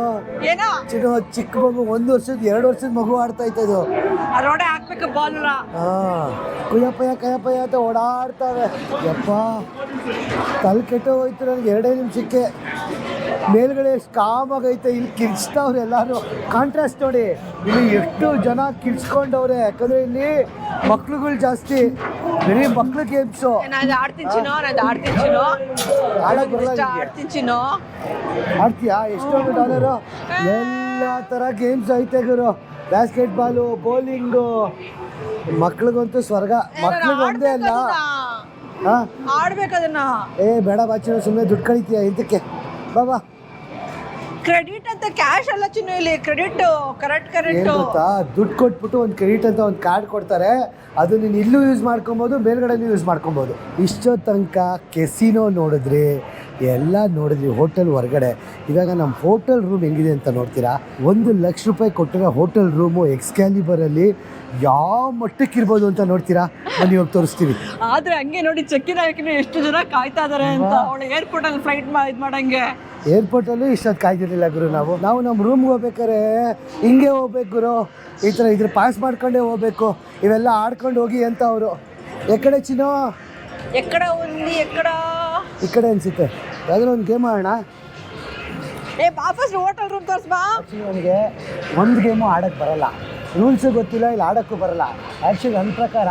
ಏನೋ? ಚಿನ್ನ ಚಿಕ್ಕ ಮಗು ಒಂದು ವರ್ಷದ ಎರಡು ವರ್ಷದ ಮಗು ಆಡ್ತಾ ಇತ್ತು ಅದು. ರೋಡೆ ಹಾಕ್ಬೇಕು ಬಾಲ್ ಹಾ ಕುಯ್ಯಪ್ಪಯ್ಯ ಕಯ್ಯಪ್ಪಯ್ಯ ಅಂತ ಓಡಾಡ್ತಾವೆ. ಯಪ್ಪ ತಲೆ ಕೆಟ್ಟು ಹೋಯ್ತು ನನಗೆ ಎರಡೇ ನಿಮಿಷಕ್ಕೆ. ಮೇಲ್ಗಡೆ ಎಷ್ಟು ಕಾಮಾಗೈತೆ ಇಲ್ಲಿ ಕಿರ್ಚ್ತಾವ್ರೆ ಎಲ್ಲರೂ. ಕಾಂಟ್ರಾಸ್ಟ್ ನೋಡಿ ಇಲ್ಲಿ ಎಷ್ಟು ಜನ ಕಿರ್ಚ್ಕೊಂಡವ್ರೆ. ಯಾಕಂದ್ರೆ ಇಲ್ಲಿ ಮಕ್ಳುಗಳು ಜಾಸ್ತಿ. ಬರೀ ಮಕ್ಳು ಗೇಮ್ಸು ಆಡ್ತೀಯಾ? ಎಷ್ಟೊಂದು ಡಾಲರು ಎಲ್ಲ ಥರ ಗೇಮ್ಸ್ ಐತೆ ಗುರು. ಬ್ಯಾಸ್ಕೆಟ್ ಬಾಲು ಬೌಲಿಂಗು ಮಕ್ಳಿಗಂತೂ ಸ್ವರ್ಗ. ಮಕ್ಳಿಗೊಂದೇ ಅಲ್ಲ. ಆಡ್ಬೇಕದನ್ನ ಆಡ್ಬೇಕು ಅದನ್ನ. ಏ ಬೇಡ ಬಾಚಿನ ಸುಮ್ಮನೆ ದುಡ್ಡು ಕಳಿತೀಯ ಇದಕ್ಕೆ ಬಾಬಾ ಕ್ರೆಡಿಟ್ ಅಂತ ಕ್ಯಾಶ್ ಅಲ್ಲ ಚಿನ್ನು ಇಲ್ಲಿ ಕ್ರೆಡಿಟ್ ಕರೆಕ್ಟ್ ಕರೆಕ್ಟ್ ಗೊತ್ತಾ? ದುಡ್ಡು ಕೊಟ್ಬಿಟ್ಟು ಒಂದು ಕ್ರೆಡಿಟ್ ಅಂತ ಒಂದು ಕಾರ್ಡ್ ಕೊಡ್ತಾರೆ. ಅದು ನೀನು ಇಲ್ಲೂ ಯೂಸ್ ಮಾಡ್ಕೊಬೋದು, ಮೇಲ್ಗಡೆನೂ ಯೂಸ್ ಮಾಡ್ಕೊಬೋದು. ಇಷ್ಟೋ ತನಕ ಕೆಸಿನೋ ನೋಡಿದ್ರಿ, ಎಲ್ಲ ನೋಡಿದ್ರಿ ಹೋಟೆಲ್ ಹೊರಗಡೆ. ಇವಾಗ ನಮ್ಮ ಹೋಟೆಲ್ ರೂಮ್ ಹೆಂಗಿದೆ ಅಂತ ನೋಡ್ತೀರಾ? ಒಂದು ಲಕ್ಷ ರೂಪಾಯಿ ಕೊಟ್ಟಿರೋ ಹೋಟೆಲ್ ರೂಮು ಎಕ್ಸ್ಕ್ಯಾಲಿಬರಲ್ಲಿ ಯಾವ ಮಟ್ಟಕ್ಕೆ ಇರ್ಬೋದು ಅಂತ ನೋಡ್ತೀರಾ? ಬನ್ನಿ ಹೋಗಿ ತೋರಿಸ್ತೀವಿ. ಆದ್ರೆ ಹಂಗೆ ನೋಡಿ ಚೆಕ್ಕಿನ ಎಷ್ಟು ಜನ ಕಾಯ್ತಾ ಇದಾರೆ ಅಂತ. ಅವಳು ಏರ್ಪೋರ್ಟ್ ಅಲ್ಲಿ ಫ್ಲೈಟ್ ಇದು ಮಾಡಂಗೆ. ಏರ್ಪೋರ್ಟಲ್ಲೂ ಇಷ್ಟೊತ್ತು ಕಾಯ್ದಿರಲಿಲ್ಲ ಗುರು ನಾವು. ನಾವು ನಮ್ಮ ರೂಮ್ಗೆ ಹೋಗ್ಬೇಕಾರೆ ಹಿಂಗೆ ಹೋಗ್ಬೇಕು ಗುರು. ಈ ಥರ ಇದ್ರ ಪಾಸ್ ಮಾಡ್ಕೊಂಡೇ ಹೋಗ್ಬೇಕು. ಇವೆಲ್ಲ ಆಡ್ಕೊಂಡು ಹೋಗಿ ಅಂತ ಅವರು. ಎಕಡೆ ಚಿನ್ನೋ? ಎಕ್ಕಡ ಒಂದು ಎಕ್ಕಡ ಈ ಕಡೆ ಅನಿಸುತ್ತೆ. ಯಾವ್ದಾದ್ರು ಒಂದು ಗೇಮ್ ಆಡೋಣ. ಏ ವಾಪಸ್ ಹೋಟೆಲ್ ರೂಮ್ ತೋರಿಸ್ಬಾ ನನಗೆ ಒಂದು ಗೇಮು ಆಡೋಕ್ಕೆ ಬರಲ್ಲ. ರೂಲ್ಸು ಗೊತ್ತಿಲ್ಲ ಇಲ್ಲಿ ಆಡೋಕ್ಕೂ ಬರಲ್ಲ. ಆ್ಯಕ್ಚುಲಿ ನನ್ನ ಪ್ರಕಾರ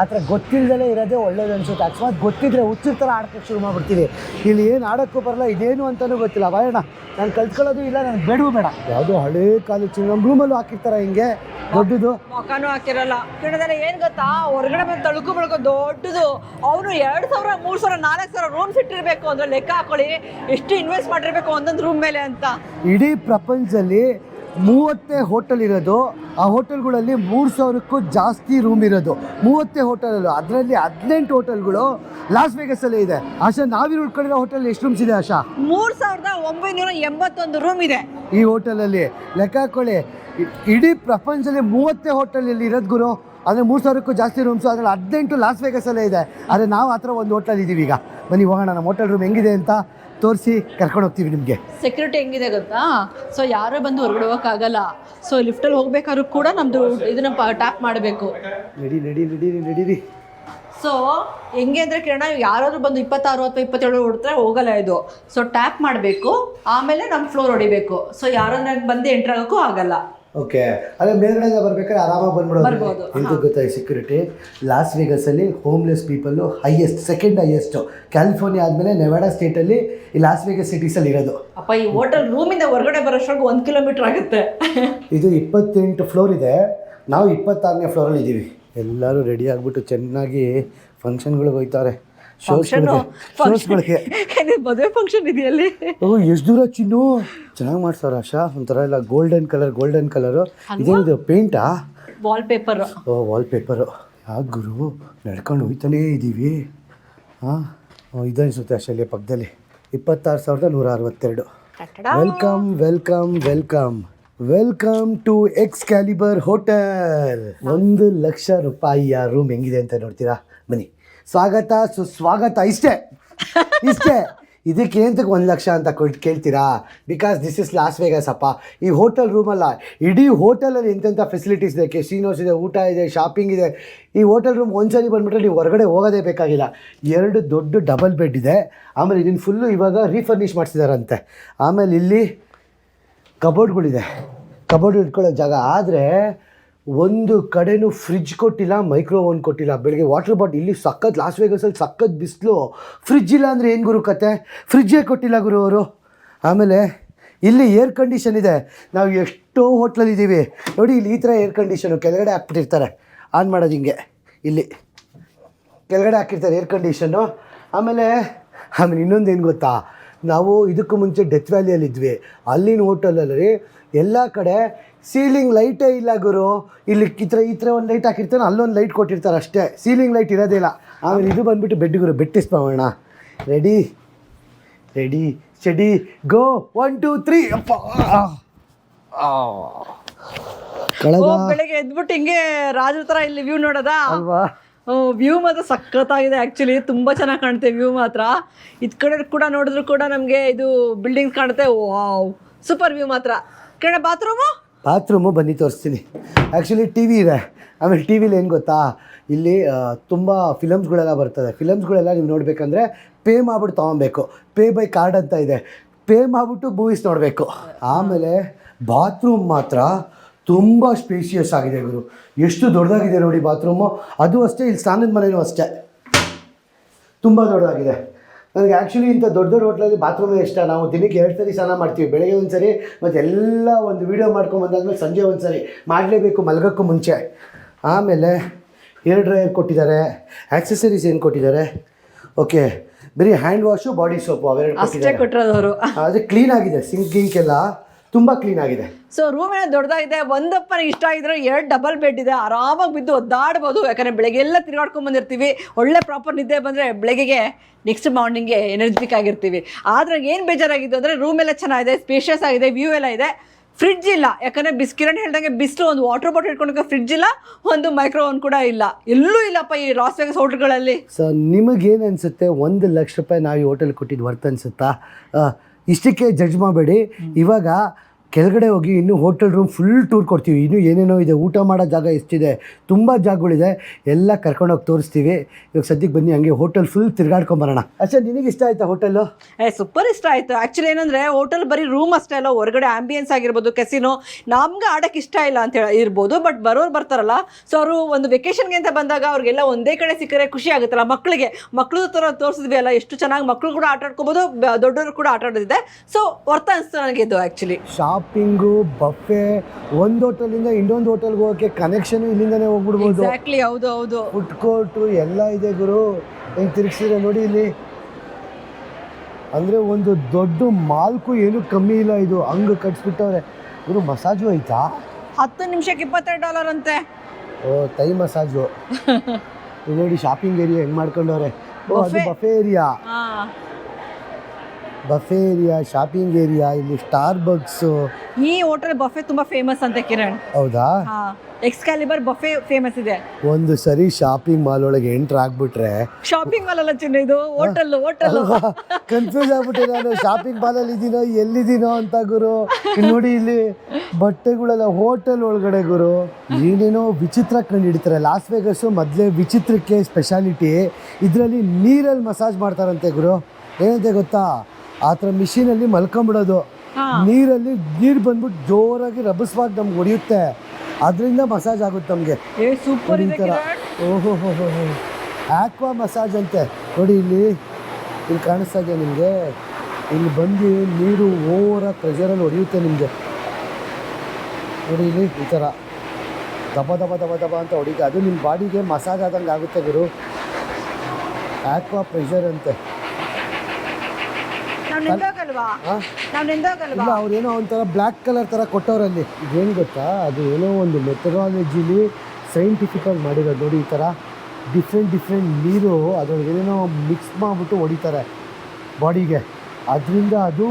ಆ ಥರ ಗೊತ್ತಿಲ್ಲದಲೇ ಇರೋದೇ ಒಳ್ಳೇದು ಅನಿಸುತ್ತೆ. ಅಕಸ್ಮಾತ್ ಗೊತ್ತಿದ್ರೆ ಹುಚ್ಚಿರ ಥರ ಆಡೋಕ್ಕೆ ಶುರು ಮಾಡಿಬಿಡ್ತೀವಿ. ಇಲ್ಲಿ ಏನು ಆಡೋಕ್ಕೂ ಬರಲ್ಲ ಇದೇನು ಅಂತಲೂ ಗೊತ್ತಿಲ್ಲ. ಬಾಯೋಣ ನಾನು ಕಲ್ತ್ಕೊಳ್ಳೋದು ಇಲ್ಲ ನನಗೆ ಬೇಡವೂ ಬೇಡ. ಯಾವುದೋ ಹಳೆ ಕಾಲು ಚಿನ್ನ ನಮ್ಮ ರೂಮಲ್ಲೂ ಹಾಕಿರ್ತಾರೆ ಹಿಂಗೆ. ದೊಡ್ಡದು. ಮಕ್ಕನೂ ಹಾಕಿರಲ್ಲ. ಕಿಣದಲ್ಲಿ ಏನು ಗೊತ್ತಾ? ಹೊರಗಡೆ ಬಂದು ತಳುಕು ಬೆಳಕು ದೊಡ್ಡದು. ಅವನು ಎರಡು ಸಾವಿರ ಮೂರು ಸಾವಿರ ನಾಲ್ಕು ಸಾವಿರ ರೂಮ್ಸ್ ಇಟ್ಟಿರಬೇಕು ಅಂದ್ರೆ ಲೆಕ್ಕ ಹಾಕೊಳ್ಳಿ. ಎಷ್ಟು ಇನ್ವೆಸ್ಟ್ ಮಾಡಿರಬೇಕು ಒಂದೊಂದು ರೂಮ್ ಮೇಲೆ ಅಂತ. ಇಡೀ ಪ್ರಪಂಚದಲ್ಲಿ ಮೂವತ್ತೇ ಹೋಟೆಲ್ ಇರೋದು. ಆ ಹೋಟೆಲ್ಗಳಲ್ಲಿ ಮೂರು ಸಾವಿರಕ್ಕೂ ಜಾಸ್ತಿ ರೂಮ್ ಇರೋದು. ಮೂವತ್ತೇ ಹೋಟೆಲಲ್ಲು ಅದರಲ್ಲಿ ಹದಿನೆಂಟು ಹೋಟೆಲ್ಗಳು ಲಾಸ್ ವೇಗಸಲ್ಲೇ ಇದೆ. ಆಶಾ ನಾವಿರು ಉಳ್ಕೊಂಡಿರೋ ಹೋಟೆಲ್ ಎಷ್ಟು ರೂಮ್ಸ್ ಇದೆ ಆಶಾ? ಮೂರು ಸಾವಿರದ ಒಂಬೈನೂರ ಎಂಬತ್ತೊಂದು ರೂಮ್ ಇದೆ. ಈ ಹೋಟೆಲಲ್ಲಿ ಲೆಕ್ಕ ಹಾಕೊಳ್ಳಿ. ಇಡೀ ಪ್ರಪಂಚದಲ್ಲಿ ಮೂವತ್ತೇ ಹೋಟೆಲ್ ಇಲ್ಲಿ ಇರೋದು ಗುರು. ಅಂದರೆ ಮೂರು ಸಾವಿರಕ್ಕೂ ಜಾಸ್ತಿ ರೂಮ್ಸು ಅದರಲ್ಲಿ ಹದಿನೆಂಟು ಲಾಸ್ ವೇಗಸಲ್ಲೇ ಇದೆ. ಆದರೆ ನಾವು ಆ ಥರ ಒಂದು ಹೋಟೆಲ್ ಇದ್ದೀವಿ ಈಗ. ಬನ್ನಿ ಹೋಗೋಣ. ನಮ್ಮ ಹೋಟೆಲ್ ರೂಮ್ ಹೆಂಗಿದೆ ಅಂತ ತೋರಿಸಿ ಕರ್ಕೊಂಡು ಹೋಗ್ತೀವಿ ನಿಮಗೆ. ಸೆಕ್ಯೂರಿಟಿ ಹೆಂಗಿದೆ ಗೊತ್ತಾ? ಸೊ ಯಾರು ಬಂದು ಹೊರಗಡೆ ಹೋಗೋಕ್ಕಾಗಲ್ಲ. ಸೊ ಲಿಫ್ಟಲ್ಲಿ ಹೋಗ್ಬೇಕಾದ್ರೂ ಕೂಡ ನಮ್ದು ಇದನ್ನ ಟ್ಯಾಪ್ ಮಾಡಬೇಕು. ನಡಿ ನಡಿ ನಡೀರಿ ನಡೀರಿ ಸೊ ಹೆಂಗೆ ಅಂದರೆ ಕಿರಣ ಯಾರಾದರೂ ಬಂದು ಇಪ್ಪತ್ತಾರು ಅಥವಾ ಇಪ್ಪತ್ತೇಳು ಹೊಡ್ತಾರೆ ಹೋಗಲ್ಲ ಇದು. ಸೊ ಟ್ಯಾಪ್ ಮಾಡಬೇಕು. ಆಮೇಲೆ ನಮ್ಮ ಫ್ಲೋರ್ ಹೊಡಿಬೇಕು. ಸೊ ಯಾರನ್ನ ಬಂದು ಎಂಟ್ರಾಗೋಕ್ಕೂ ಆಗಲ್ಲ. ಓಕೆ ಅದೇ ಮೇಲ್ಗಡೆಯಿಂದ ಬರ್ಬೇಕಾದ್ರೆ ಆರಾಮಾಗಿ ಬಂದ್ಬಿಡೋದು. ಎಂತ ಗೊತ್ತಾ security Las ವೇಗಸಲ್ಲಿ homeless people highest second highest California ಆದಮೇಲೆ ನೆವಾಡಾ ಸ್ಟೇಟಲ್ಲಿ ಈ ಲಾಸ್ ವೇಗಸ್ ಸಿಟೀಸಲ್ಲಿ ಇರೋದು. ಅಪ್ಪ ಈ ಹೋಟೆಲ್ ರೂಮಿಂದ ಹೊರಗಡೆ ಬರೋಷ್ಟ್ರಾಗ ಒಂದು ಕಿಲೋಮೀಟ್ರ್ ಆಗುತ್ತೆ. *laughs* ಇದು ಇಪ್ಪತ್ತೆಂಟು ಫ್ಲೋರ್ ಇದೆ. ನಾವು ಇಪ್ಪತ್ತಾರನೇ ಫ್ಲೋರಲ್ಲಿ ಇದ್ದೀವಿ ಎಲ್ಲರೂ ರೆಡಿ ಆಗಿಬಿಟ್ಟು ಚೆನ್ನಾಗಿ ಫಂಕ್ಷನ್ಗಳಿಗೆ ಹೋಗ್ತಾರೆ. ಶೋಸ್ಗಳಿಗೆ ಮದುವೆ ಫಂಕ್ಷನ್ ಇದೆಯಲ್ಲಿ? ಓ ಎಷ್ಟು ದೂರ ಚಿನ್ನು? ಚೆನ್ನಾಗಿ ಮಾಡ್ತಾರ ಆಶಾ? ಒಂಥರ ಎಲ್ಲ ಗೋಲ್ಡನ್ ಕಲರ್ ಗೋಲ್ಡನ್ ಕಲರು ಇದೇನಿದು ಪೇಂಟಾ ವಾಲ್ ಪೇಪರ್ ಓ ವಾಲ್ಪೇಪರು ಯಾಕೆ ಗುರು ನಡ್ಕೊಂಡು ಹೋಗ್ತಾನೇ ಇದ್ದೀವಿ ಹಾಂ ಇದು ಅನಿಸುತ್ತೆ ಅಷ್ಟೇ ಪಕ್ಕದಲ್ಲಿ? ಇಪ್ಪತ್ತಾರು ಸಾವಿರದ ನೂರ ಅರವತ್ತೆರಡು. Welcome welcome welcome welcome to Excalibur hotel ಒಂದು ಲಕ್ಷ ರೂಪಾಯಿಯ ರೂಮ್ ಹೆಂಗಿದೆ ಅಂತ ನೋಡ್ತೀರಾ? ಬನ್ನಿ. ಸ್ವಾಗತ ಸುಸ್ವಾಗತ ಇಷ್ಟೇ. *laughs* ಇಷ್ಟೇ. ಇದಕ್ಕೆ ಏನಂತಕ್ಕೆ ಒಂದು ಲಕ್ಷ ಅಂತ ಕೊಟ್ಟು ಕೇಳ್ತೀರಾ? Because this is Las Vegas ಅಪ್ಪ. ಈ ಹೋಟೆಲ್ ರೂಮಲ್ಲ ಇಡೀ ಹೋಟೆಲಲ್ಲಿ ಎಂತೆಂಥ ಫೆಸಿಲಿಟೀಸ್ ಇದೆ ಕೆಸಿನೋಸ್ ಇದೆ ಊಟ ಇದೆ ಶಾಪಿಂಗ್ ಇದೆ. ಈ ಹೋಟೆಲ್ ರೂಮ್ ಒಂದ್ಸರಿ ಬಂದುಬಿಟ್ರೆ ನೀವು ಹೊರಗಡೆ ಹೋಗೋದೇ ಬೇಕಾಗಿಲ್ಲ. ಎರಡು ದೊಡ್ಡ ಡಬಲ್ ಬೆಡ್ ಇದೆ. ಆಮೇಲೆ ಇದನ್ನು ಫುಲ್ಲು ಇವಾಗ ರೀಫರ್ನಿಷ್ ಮಾಡಿಸಿದಾರಂತೆ. ಆಮೇಲೆ ಇಲ್ಲಿ ಕಬೋರ್ಡ್ಗಳಿದೆ ಕಬೋರ್ಡ್ ಇಟ್ಕೊಳ್ಳೋ ಜಾಗ. ಆದರೆ ಒಂದು ಕಡೆನೂ ಫ್ರಿಜ್ ಕೊಟ್ಟಿಲ್ಲ ಮೈಕ್ರೋ ಓವನ್ ಕೊಟ್ಟಿಲ್ಲ. ಬೆಳಗ್ಗೆ ವಾಟರ್ ಬಾಟ್ ಇಲ್ಲಿ ಸಖತ್ ಲಾಸ್ ವೇಗಸಲ್ಲಿ ಸಖತ್ ಬಿಸಿಲು. ಫ್ರಿಜ್ ಇಲ್ಲ ಅಂದರೆ ಏನು ಗುರು ಕತೆ? ಫ್ರಿಜ್ಜೇ ಕೊಟ್ಟಿಲ್ಲ ಗುರು ಅವರು. ಆಮೇಲೆ ಇಲ್ಲಿ ಏರ್ ಕಂಡೀಷನ್ ಇದೆ. ನಾವು ಎಷ್ಟೋ ಹೋಟ್ಲಲ್ಲಿದ್ದೀವಿ ನೋಡಿ ಇಲ್ಲಿ ಈ ಥರ ಏರ್ ಕಂಡೀಷನು ಕೆಳಗಡೆ ಹಾಕ್ಬಿಟ್ಟಿರ್ತಾರೆ. ಆನ್ ಮಾಡೋದು ಹಿಂಗೆ. ಇಲ್ಲಿ ಕೆಳಗಡೆ ಹಾಕಿರ್ತಾರೆ ಏರ್ ಕಂಡೀಷನು ಆಮೇಲೆ ಆಮೇಲೆ ಇನ್ನೊಂದು ಏನು ಗೊತ್ತಾ? ನಾವು ಇದಕ್ಕೂ ಮುಂಚೆ ಡೆತ್ ವ್ಯಾಲಿಯಲ್ಲಿದ್ವಿ ಅಲ್ಲಿನ ಹೋಟೆಲಲ್ಲಿ ಎಲ್ಲ ಕಡೆ ಸೀಲಿಂಗ್ ಲೈಟೇ ಇಲ್ಲ ಗುರು. ಇಲ್ಲಿ ಈ ಥರ ಈ ಥರ ಒಂದು ಲೈಟ್ ಹಾಕಿರ್ತಾನೆ ಅಲ್ಲೊಂದು ಲೈಟ್ ಕೊಟ್ಟಿರ್ತಾರೆ ಅಷ್ಟೇ. ಸೀಲಿಂಗ್ ಲೈಟ್ ಇರೋದೇ ಇಲ್ಲ. ಆಮೇಲೆ ಇದು ಬಂದುಬಿಟ್ಟು ಬೆಡ್ ಗುರು ಬೆಟ್ಟಿಸ್ಬೋಣ ready ready steady go one two three ಅಪ್ಪ ಕಳೆದ ಬೆಳಿಗ್ಗೆ ಎದ್ಬಿಟ್ಟು ಹಿಂಗೆ ರಾಜರ ತರ ಇಲ್ಲಿ ವ್ಯೂ ನೋಡೋದಾ? ಅಲ್ವಾ? ವ್ಯೂ ಮಾತ್ರ ಸಖತ್ತಾಗಿದೆ ಆ್ಯಕ್ಚುಲಿ ತುಂಬ ಚೆನ್ನಾಗಿ ಕಾಣುತ್ತೆ ವ್ಯೂ ಮಾತ್ರ. ಇದ್ ಕಡೆ ಕೂಡ ನೋಡಿದ್ರು ಕೂಡ ನಮಗೆ ಇದು ಬಿಲ್ಡಿಂಗ್ಸ್ ಕಾಣುತ್ತೆ. ವಾವ್ ಸೂಪರ್ ವ್ಯೂ ಮಾತ್ರ. ಕಡೆ ಬಾತ್ರೂಮು ಬಾತ್ರೂಮು ಬನ್ನಿ, ತೋರಿಸ್ತೀನಿ. ಆ್ಯಕ್ಚುಲಿ ಟಿ ವಿ ಇದೆ. ಆಮೇಲೆ ಟಿ ವಿಲಿ ಏನು ಗೊತ್ತಾ? ಇಲ್ಲಿ ತುಂಬ ಫಿಲಮ್ಸ್ಗಳೆಲ್ಲ ಬರ್ತದೆ. ಫಿಲಮ್ಸ್ಗಳೆಲ್ಲ ನೀವು ನೋಡಬೇಕಂದ್ರೆ ಪೇ ಮಾಡ್ಬಿಟ್ಟು ತೊಗೊಬೇಕು. ಪೇ ಬೈ ಕಾರ್ಡ್ ಅಂತ ಇದೆ. ಪೇ ಮಾಡಿಬಿಟ್ಟು ಮೂವೀಸ್ ನೋಡಬೇಕು. ಆಮೇಲೆ ಬಾತ್ರೂಮ್ ಮಾತ್ರ ತುಂಬ ಸ್ಪೇಷಿಯಸ್ ಆಗಿದೆ ಗುರು. ಎಷ್ಟು ದೊಡ್ಡದಾಗಿದೆ ನೋಡಿ ಬಾತ್ರೂಮು ಅದು ಅಷ್ಟೇ, ಇಲ್ಲಿ ಸ್ನಾನದ ಮನೆಯೂ ಅಷ್ಟೇ. ತುಂಬ ದೊಡ್ಡದಾಗಿದೆ. ನನಗೆ ಆ್ಯಕ್ಚುಲಿ ಇಂಥ ದೊಡ್ಡ ದೊಡ್ಡ ಹೋಟ್ಲಲ್ಲಿ ಬಾತ್ರೂಮೇ ಇಷ್ಟ. ನಾವು ದಿನಕ್ಕೆ ಎರಡು ಸರಿ ಸ್ನಾನ ಮಾಡ್ತೀವಿ. ಬೆಳಗ್ಗೆ ಒಂದು ಸರಿ ಮತ್ತು ಎಲ್ಲ ಒಂದು ವೀಡಿಯೋ ಮಾಡ್ಕೊಂಡು ಬಂದಾದ್ಮೇಲೆ ಸಂಜೆ ಒಂದು ಸರಿ ಮಾಡಲೇಬೇಕು ಮಲಗೋಕ್ಕೂ ಮುಂಚೆ. ಆಮೇಲೆ ಏರ್ ಡ್ರೈಯರ್ ಕೊಟ್ಟಿದ್ದಾರೆ. ಆಕ್ಸೆಸರೀಸ್ ಏನು ಕೊಟ್ಟಿದ್ದಾರೆ? ಓಕೆ ಬರೀ ಹ್ಯಾಂಡ್ ವಾಶು ಬಾಡಿ ಸೋಪು ಅವೆರಡು ಕೊಟ್ಟಿದ್ದಾರೆ. ಅದು ಕ್ಲೀನ್ ಆಗಿದೆ. ಸಿಂಕ್ ಗಿಂಕ್ ಎಲ್ಲ ತುಂಬ ಕ್ಲೀನ್ ಆಗಿದೆ. ಸೊ ರೂಮ್ ಏನೋ ದೊಡ್ಡದಾಗಿದೆ. ಒಂದಪ್ಪನ ಇಷ್ಟ ಆಗಿದ್ರೆ ಎರಡು ಡಬಲ್ ಬೆಡ್ ಇದೆ. ಆರಾಮಾಗಿ ಬಿದ್ದು ಒದ್ದಾಡ್ಬೋದು. ಯಾಕಂದರೆ ಬೆಳಗ್ಗೆ ಎಲ್ಲ ತಿರುಗಾಡ್ಕೊಂಡು ಬಂದಿರ್ತೀವಿ. ಒಳ್ಳೆ ಪ್ರಾಪರ್ ನಿದ್ದೆ ಬಂದರೆ ಬೆಳಗ್ಗೆಗೆ ನೆಕ್ಸ್ಟ್ ಮಾರ್ನಿಂಗ್ಗೆ ಎನರ್ಜಿಕ್ ಆಗಿರ್ತೀವಿ. ಆದರೆ ಏನು ಬೇಜಾರಾಗಿದ್ದು ಅಂದರೆ ರೂಮ್ ಎಲ್ಲ ಚೆನ್ನಾಗಿದೆ ಸ್ಪೇಷಿಯಸ್ ಆಗಿದೆ ವ್ಯೂ ಎಲ್ಲ ಇದೆ. ಫ್ರಿಡ್ಜ್ ಇಲ್ಲ. ಯಾಕಂದರೆ ಬಿಸ್ಕಿರಣ್ ಹೇಳ್ದಂಗೆ ಬಿಸಿಲು ಒಂದು ವಾಟರ್ ಬಾಟಲ್ ಇಟ್ಕೊಂಡೋಗ ಫ್ರಿಡ್ಜ್ ಇಲ್ಲ ಒಂದು ಮೈಕ್ರೋ ಓವನ್ ಕೂಡ ಇಲ್ಲ. ಎಲ್ಲೂ ಇಲ್ಲಪ್ಪ ಈ ಲಾಸ್ ವೇಗಸ್ ಹೋಟೆಲ್ಗಳಲ್ಲಿ. ಸೊ ನಿಮಗೇನು ಅನಿಸುತ್ತೆ? ಒಂದು ಲಕ್ಷ ರೂಪಾಯಿ ನಾವು ಈ ಹೋಟೆಲ್ ಕೊಟ್ಟಿದ್ದು ವರ್ತ್ ಅನಿಸುತ್ತಾ? ಇಷ್ಟಕ್ಕೆ ಜಡ್ಜ್ ಮಾಡಬೇಡಿ. ಇವಾಗ ಕೆಳಗಡೆ ಹೋಗಿ ಇನ್ನೂ ಹೋಟೆಲ್ ರೂಮ್ ಫುಲ್ ಟೂರ್ ಕೊಡ್ತೀವಿ. ಇನ್ನೂ ಏನೇನೋ ಇದೆ ಊಟ ಮಾಡೋ ಜಾಗ ಎಷ್ಟಿದೆ ತುಂಬ ಜಾಗಗಳಿದೆ ಎಲ್ಲ ಕರ್ಕೊಂಡೋಗಿ ತೋರಿಸ್ತೀವಿ. ಇವಾಗ ಸದ್ಯಕ್ಕೆ ಬನ್ನಿ ಹಂಗೆ ಹೋಟೆಲ್ ಫುಲ್ ತಿರ್ಗಾಡ್ಕೊಂಬರೋಣ. ಅಷ್ಟೇ ನಿನಗೆ ಇಷ್ಟ ಆಯ್ತಾ ಹೋಟೆಲ್ಲು ಏ ಸೂಪರ್ ಇಷ್ಟ ಆಯಿತು. ಆ್ಯಕ್ಚುಲಿ ಏನಂದರೆ ಹೋಟೆಲ್ ಬರೀ ರೂಮ್ ಅಷ್ಟೇ ಅಲ್ಲ ಹೊರಗಡೆ ಆಂಬಿಯನ್ಸ್ ಆಗಿರ್ಬೋದು ಕೆಸಿನೋ ನಮ್ಗೆ ಆಡೋಕ್ಕೆ ಇಷ್ಟ ಇಲ್ಲ ಅಂತ ಹೇಳಿ ಇರ್ಬೋದು ಬಟ್ ಬರೋರು ಬರ್ತಾರಲ್ಲ ಸೊ ಅವರು ಒಂದು ವೆಕೇಷನ್ಗೆ ಅಂತ ಬಂದಾಗ ಅವ್ರಿಗೆಲ್ಲ ಒಂದೇ ಕಡೆ ಸಿಕ್ಕರೆ ಖುಷಿ ಆಗುತ್ತಲ್ಲ ಮಕ್ಕಳಿಗೆ ಮಕ್ಕಳು ಥರ ತೋರಿಸಿದ್ವಿ ಅಲ್ಲ ಎಷ್ಟು ಚೆನ್ನಾಗಿ ಮಕ್ಕಳು ಕೂಡ ಆಟ ಆಡ್ಕೋಬೋದು ದೊಡ್ಡವರು ಕೂಡ ಆಟ ಆಡೋದಿದೆ. ಸೊ ವರ್ತ ಅನಿಸ್ತು ನನಗೆ ಇದು ಆ್ಯಕ್ಚುಲಿ ಶಾಪಿಂಗು ಬಫೆ ಒಂದು ಹೋಟೆಲಿಂದ ಇನ್ನೊಂದು ಹೋಟೆಲ್ಗೆ ಹೋಗೋಕ್ಕೆ ಕನೆಕ್ಷನ್ ಇಲ್ಲಿಂದನೇ ಹೋಗ್ಬಿಡ್ಬೋದು. ಎಕ್ಸಾಕ್ಟ್ಲಿ ಹೌದು ಹೌದು. ಫುಡ್ ಕೋರ್ಟು ಎಲ್ಲ ಇದೆ ಗುರು. ಹೆಂಗೆ ತಿರುಗಿಸಿದ್ರೆ ನೋಡಿ ಇಲ್ಲಿ. ಅಂದರೆ ಒಂದು ದೊಡ್ಡ ಮಾಲ್ಕು ಏನು ಕಮ್ಮಿ ಇಲ್ಲ ಇದು. ಹಂಗೆ ಕಟ್ಸ್ಬಿಟ್ಟವ್ರೆ. ಗುರು ಮಸಾಜು ಐತಾ ಹತ್ತು ನಿಮಿಷಕ್ಕೆ ಇಪ್ಪತ್ತೆರಡು ಡಾಲರ್ ಅಂತೆ. ಓ ತೈ ಮಸಾಜು. *laughs* ಇದು ನೋಡಿ ಶಾಪಿಂಗ್ ಏರಿಯಾ ಹೆಂಗೆ ಮಾಡ್ಕೊಂಡವ್ರೆ. ಓ ಅದು buffet. Area buffet area shopping area ಇಲ್ಲಿ ಸ್ಟಾರ್ ಬಗ್ಸು ಈ ಹೋಟೆಲ್ ಬಫೆ ತುಂಬಾ ಫೇಮಸ್ ಅಂತ ಕಿರಣ್. ಹೌದಾ? ಎಕ್ಸ್ಕ್ಯಾಲಿಬರ್ ಬಫೆ ಫೇಮಸ್ ಇದೆ. ಒಂದು ಸರಿ ಶಾಪಿಂಗ್ ಮಾಲ್ ಒಳಗೆ ಎಂಟರ್ ಆಗ್ಬಿಟ್ರೆ ಶಾಪಿಂಗ್ ಮಾಲ್ ಅಲ್ಲ ಚಿನ್ನ ಇದು? ಹೋಟೆಲ್ ಹೋಟೆಲ್ ಕನ್ಫ್ಯೂಸ್ ಆಗ್ಬಿಟ್ಟೆ ನಾನು. ಶಾಪಿಂಗ್ ಮಾಲ್ ಅಲ್ಲಿ ಇದೀನೋ ಎಲ್ಲಿದ್ದೀನೋ ಅಂತ ಗುರು. ನೋಡಿ ಇಲ್ಲಿ ಬಟ್ಟೆಗಳೆಲ್ಲ ಹೋಟೆಲ್ ಒಳಗಡೆ ಗುರು. ಏನೇನೋ ವಿಚಿತ್ರ ಕಂಡು ಹಿಡಿತಾರೆ. ಲಾಸ್ ವೇಗಸ್ ಮೊದಲೇ ವಿಚಿತ್ರಕ್ಕೆ ಸ್ಪೆಷಾಲಿಟಿ ಇದರಲ್ಲಿ ನೀರಲ್ಲಿ ಮಸಾಜ್ ಮಾಡ್ತಾರಂತೆ ಗುರು. ಏನಂತೆ ಗೊತ್ತಾ? ಆ ಥರ ಮಿಷಿನಲ್ಲಿ ಮಲ್ಕೊಂಬಿಡೋದು. ನೀರಲ್ಲಿ ನೀರು ಬಂದ್ಬಿಟ್ಟು ಜೋರಾಗಿ ರಭಸವಾಗಿ ನಮ್ಗೆ ಹೊಡೆಯುತ್ತೆ. ಅದರಿಂದ ಮಸಾಜ್ ಆಗುತ್ತೆ ನಮಗೆ. ಸೂಪರ್ ಈ ಥರ ಕಿರಣ್. ಓಹೋ ಹೋ ಹೋ ಹೋ ಆಕ್ವಾ ಮಸಾಜ್ ಅಂತೆ. ನೋಡಿ ಇಲ್ಲಿ ಇಲ್ಲಿ ಕಾಣಿಸ್ತಾ ಇದೆ ನಿಮಗೆ. ಇಲ್ಲಿ ಬಂದು ನೀರು ಓವರಾಗಿ ಪ್ರೆಷರಲ್ಲಿ ಹೊಡೆಯುತ್ತೆ ನಿಮಗೆ. ನೋಡಿ ಇಲ್ಲಿ ಈ ಥರ. ದಬ ದಬ ದಬ ದಬ ಅಂತ ಹೊಡಿತೆ ಅದು ನಿಮ್ಮ ಬಾಡಿಗೆ ಮಸಾಜ್ ಆದಂಗೆ ಆಗುತ್ತೆ ಗುರು. ಆಕ್ವಾ ಪ್ರೆಷರ್ ಅಂತೆ. ನಿಂದೋಗಲ್ವಾ? ಹಾಂ? ನಾವ್ ನಿಂದೋಗಲ್ವಾ? ಇಲ್ಲ ಅವ್ರೇನೋ ಒಂಥರ ಬ್ಲ್ಯಾಕ್ ಕಲರ್ ಥರ ಕೊಟ್ಟವ್ರಲ್ಲಿ. ಇದೇನು ಗೊತ್ತಾ? ಅದು ಏನೋ ಒಂದು ಮೆಥಡಾಲಜಿಲಿ ಸೈಂಟಿಫಿಕಾಗಿ ಮಾಡಿರೋದು ನೋಡಿ ಈ ಥರ ಡಿಫ್ರೆಂಟ್ ಡಿಫ್ರೆಂಟ್ ನೀರು ಅದ್ರಲ್ಲಿ ಏನೇನೋ ಮಿಕ್ಸ್ ಮಾಡಿಬಿಟ್ಟು ಹೊಡಿತಾರೆ ಬಾಡಿಗೆ ಅದರಿಂದ ಅದು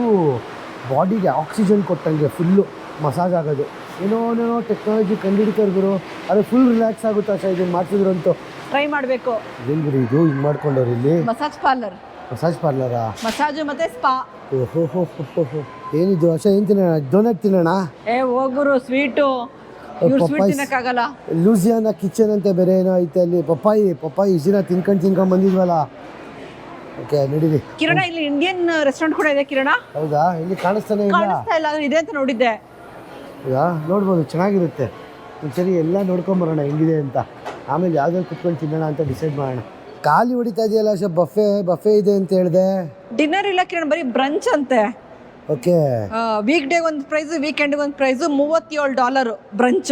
ಬಾಡಿಗೆ ಆಕ್ಸಿಜನ್ ಕೊಟ್ಟಂಗೆ ಫುಲ್ಲು ಮಸಾಜ್ ಆಗೋದು. ಏನೋ ಏನೋ ಟೆಕ್ನಾಲಜಿ ಕಂಡುಹಿಡಿತಾರೆ ಗುರು. ಅದು ಫುಲ್ ರಿಲ್ಯಾಕ್ಸ್ ಆಗುತ್ತೆ ಅಷ್ಟೇ ಇದನ್ನು ಮಾಡ್ತಿದ್ರು ಅಂತೂ? ಟ್ರೈ ಮಾಡಬೇಕು. ಏನು ಗುರು ಇದು? ಹಿಂಗೆ ಮಾಡ್ಕೊಂಡವ್ರು ಇಲ್ಲಿ? ಮಸಾಜ್ ಪಾರ್ಲರ್ ಮಸಾಜ್ ಪಾರ್ಲರಾ? ಮಸಾಜು ಮತ್ತೆ ಸ್ಪಾ. ಓಹೋ ಹೋ ಹೋ ಹೋ ಹೋ ಏನಿದು? ಅಷ್ಟೇ ಏನು ತಿನ್ನೋಣ? ಡೋನಟ್ ತಿನ್ನೋಣ? ಏ ಹೋಗುರು ಸ್ವೀಟು ಇವ್ರು ಸ್ವೀಟ್ ಪಪ್ಪಾಯ್ಸ್. ತಿನ್ನಕ್ಕಾಗಲ್ಲ. ಲೂಸಿಯಾನ ಕಿಚನ್ ಅಂತ ಬೇರೆ ಏನೋ ಐತೆ ಅಲ್ಲಿ. ಪಪ್ಪಾಯಿ ಪಪ್ಪಾಯಿ ಇಷ್ಟು ದಿನ ತಿನ್ಕೊಂಡು ತಿನ್ಕೊಂಡು ಬಂದಿದ್ವಲ್ಲ. ಓಕೆ ನಡೀರಿ. ಕಿರಣ ಇಲ್ಲಿ ಇಂಡಿಯನ್ ರೆಸ್ಟೋರೆಂಟ್ ಕೂಡ ಇದೆ ಕಿರಣ? ಹೌದಾ? ಇಲ್ಲಿ ಕಾಣಿಸ್ತಾನೆ ಇಲ್ಲ. ಕಾಣಿಸ್ತಾ ಇಲ್ಲ ಅದು ಇದೆ ಅಂತ ನೋಡಿದ್ದೆ. ಹೌದಾ? ನೋಡ್ಬೋದು ಚೆನ್ನಾಗಿರುತ್ತೆ. ಒಂದ್ಸರಿ ಎಲ್ಲ ನೋಡ್ಕೊಂಬರೋಣ ಹೆಂಗಿದೆ ಅಂತ. ಆಮೇಲೆ ಯಾವ್ದಾದ್ರು ಕುತ್ಕೊಂಡು ತಿನ್ನೋಣ ಅಂತ ಡಿಸೈಡ್ ಮಾಡೋಣ. ಖಾಲಿ ಹೊಡಿತಾ ಇದೆಯಲ್ಲ ಬಫೆ ಬಫೆ ಇದೆ ಅಂತ ಹೇಳಿದೆ. ಡಿನ್ನರ್ ಇಲ್ಲ ಕಿರಣ್ ಬರೀ ಬ್ರಂಚ್ ಅಂತೆ. ಓಕೆ ವೀಕ್ ಡೇ ಒಂದು ಪ್ರೈಸ್ ವೀಕೆಂಡ್ ಒಂದು ಪ್ರೈಸ್ ಮೂವತ್ತೇಳು ಡಾಲರ್ ಬ್ರಂಚ್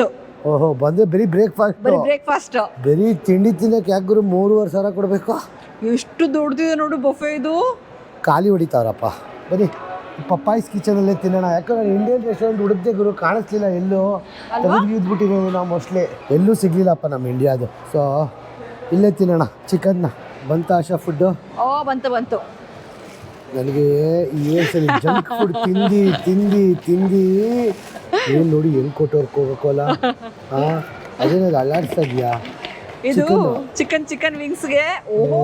ಓಹೋ ಬಂದ್ರೆ ಬರೀ ಬ್ರೇಕ್ಫಾಸ್ಟ್ ಬರೀ ಬ್ರೇಕ್ಫಾಸ್ಟ್ ಬರೀ ತಿಂಡಿ ತಿನ್ನಕ್ಕೆ ಯಾಕೆ ಗುರು ಮೂರುವರೆ ಸಾವಿರ ಕೊಡಬೇಕು? ಎಷ್ಟು ದೊಡ್ಡದಿದೆ ನೋಡು ಬಫೆ ಇದು. ಖಾಲಿ ಹೊಡಿತಾವ್ರಪ್ಪ ಬರೀ ಪಪ್ಪಾಯ್ಸ್ ಕಿಚನಲ್ಲೇ ತಿನ್ನೋಣ. ಯಾಕಂದ್ರೆ ನಾನು ಇಂಡಿಯನ್ ರೆಸ್ಟೋರೆಂಟ್ ಹುಡುಕ್ದೆ ಗುರು ಕಾಣಿಸ್ಲಿಲ್ಲ ಎಲ್ಲೂ. ತೆಗೆದುಗಿದ್ಬಿಟ್ಟಿದ್ದೀವಿ ನಾವು ಮೋಸ್ಟ್ಲಿ ಎಲ್ಲೂ ಸಿಗ್ಲಿಲ್ಲಪ್ಪ ನಮ್ಮ ಇಂಡಿಯಾದು ಸೊ ಇಲ್ಲೇ ತಿನ್ನೋಣ ಚಿಕನ್ನ ಬಂತ ಆಶಾ ಫುಡ್ಡು ಓ ಬಂತು ಬಂತು. ನನಗೆ ಏನು ಸರಿ ಜಂಕ್ ಫುಡ್ ತಿಂದು ತಿಂದು ತಿಂದು. ಏನು ನೋಡಿ ಎಲ್ಲಿ ಕೊಟ್ಟವ್ರಿಗೆ ಕೋಕೋಲ ಹಾಂ ಅದೇನದು ಅಲ್ಲಾಡಿಸ್ತಾ ಇದೆಯಾ ಇದು ಚಿಕನ್ ಚಿಕನ್ ವಿಂಗ್ಸ್ಗೆ ಓಹೋ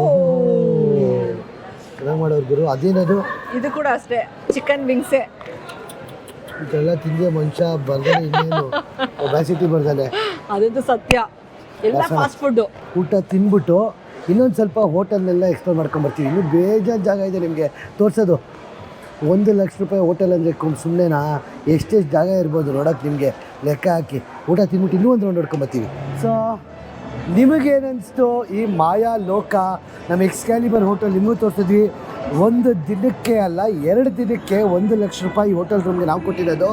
ಚೆನ್ನಾಗಿ ಮಾಡೋರು ಗುರು ಅದೇನದು? ಇದು ಕೂಡ ಅಷ್ಟೇ ಚಿಕನ್ ವಿಂಗ್ಸೇ ಇದೆಲ್ಲ ತಿಂದೆ ಮನುಷ್ಯ ಬರ್ದಾನೆ ಇನ್ನೇನು. ಒಬ್ಯಾಸಿಟಿ ಬರ್ದಾನೆ. ಅದಂತೂ ಸತ್ಯ. ಎಲ್ಲ ಫಾಸ್ಟ್ ಫುಡ್ ಊಟ ತಿನ್ಬಿಟ್ಟು ಇನ್ನೊಂದು ಸ್ವಲ್ಪ ಹೋಟೆಲ್ನೆಲ್ಲ ಎಕ್ಸ್ಪ್ಲೋರ್ ಮಾಡ್ಕೊಂಬರ್ತೀವಿ ಇನ್ನೂ ಬೇಜಾರು ಜಾಗ ಇದೆ ನಿಮಗೆ. ತೋರಿಸೋದು. ಒಂದು ಲಕ್ಷ ರೂಪಾಯಿ ಹೋಟೆಲ್ ಅಂದರೆ ಸುಮ್ಮನೆನಾ ಎಷ್ಟೆಷ್ಟು ಜಾಗ ಇರ್ಬೋದು ನೋಡೋಕೆ ನಿಮಗೆ. ಲೆಕ್ಕ ಹಾಕಿ. ಊಟ ತಿಂದ್ಬಿಟ್ಟು ಇನ್ನೂ ಒಂದು ರೌಂಡ್ ನೋಡ್ಕೊಂಬರ್ತೀವಿ ಸೊ ನಿಮಗೇನಿಸ್ತು ಈ ಮಾಯಾ ಲೋಕ? ನಮ್ಮ ಎಕ್ಸ್ಕ್ಯಾಲಿಬರ್ ಹೋಟೆಲ್ ನಿಮಗೂ ತೋರಿಸಿದ್ವಿ. ಒಂದು ದಿನಕ್ಕೆ ಅಲ್ಲ ಎರಡು ದಿನಕ್ಕೆ ಒಂದು ಲಕ್ಷ ರೂಪಾಯಿ ಹೋಟೆಲ್ ರೂಮ್ಗೆ ನಾವು ಕೊಟ್ಟಿರೋದು.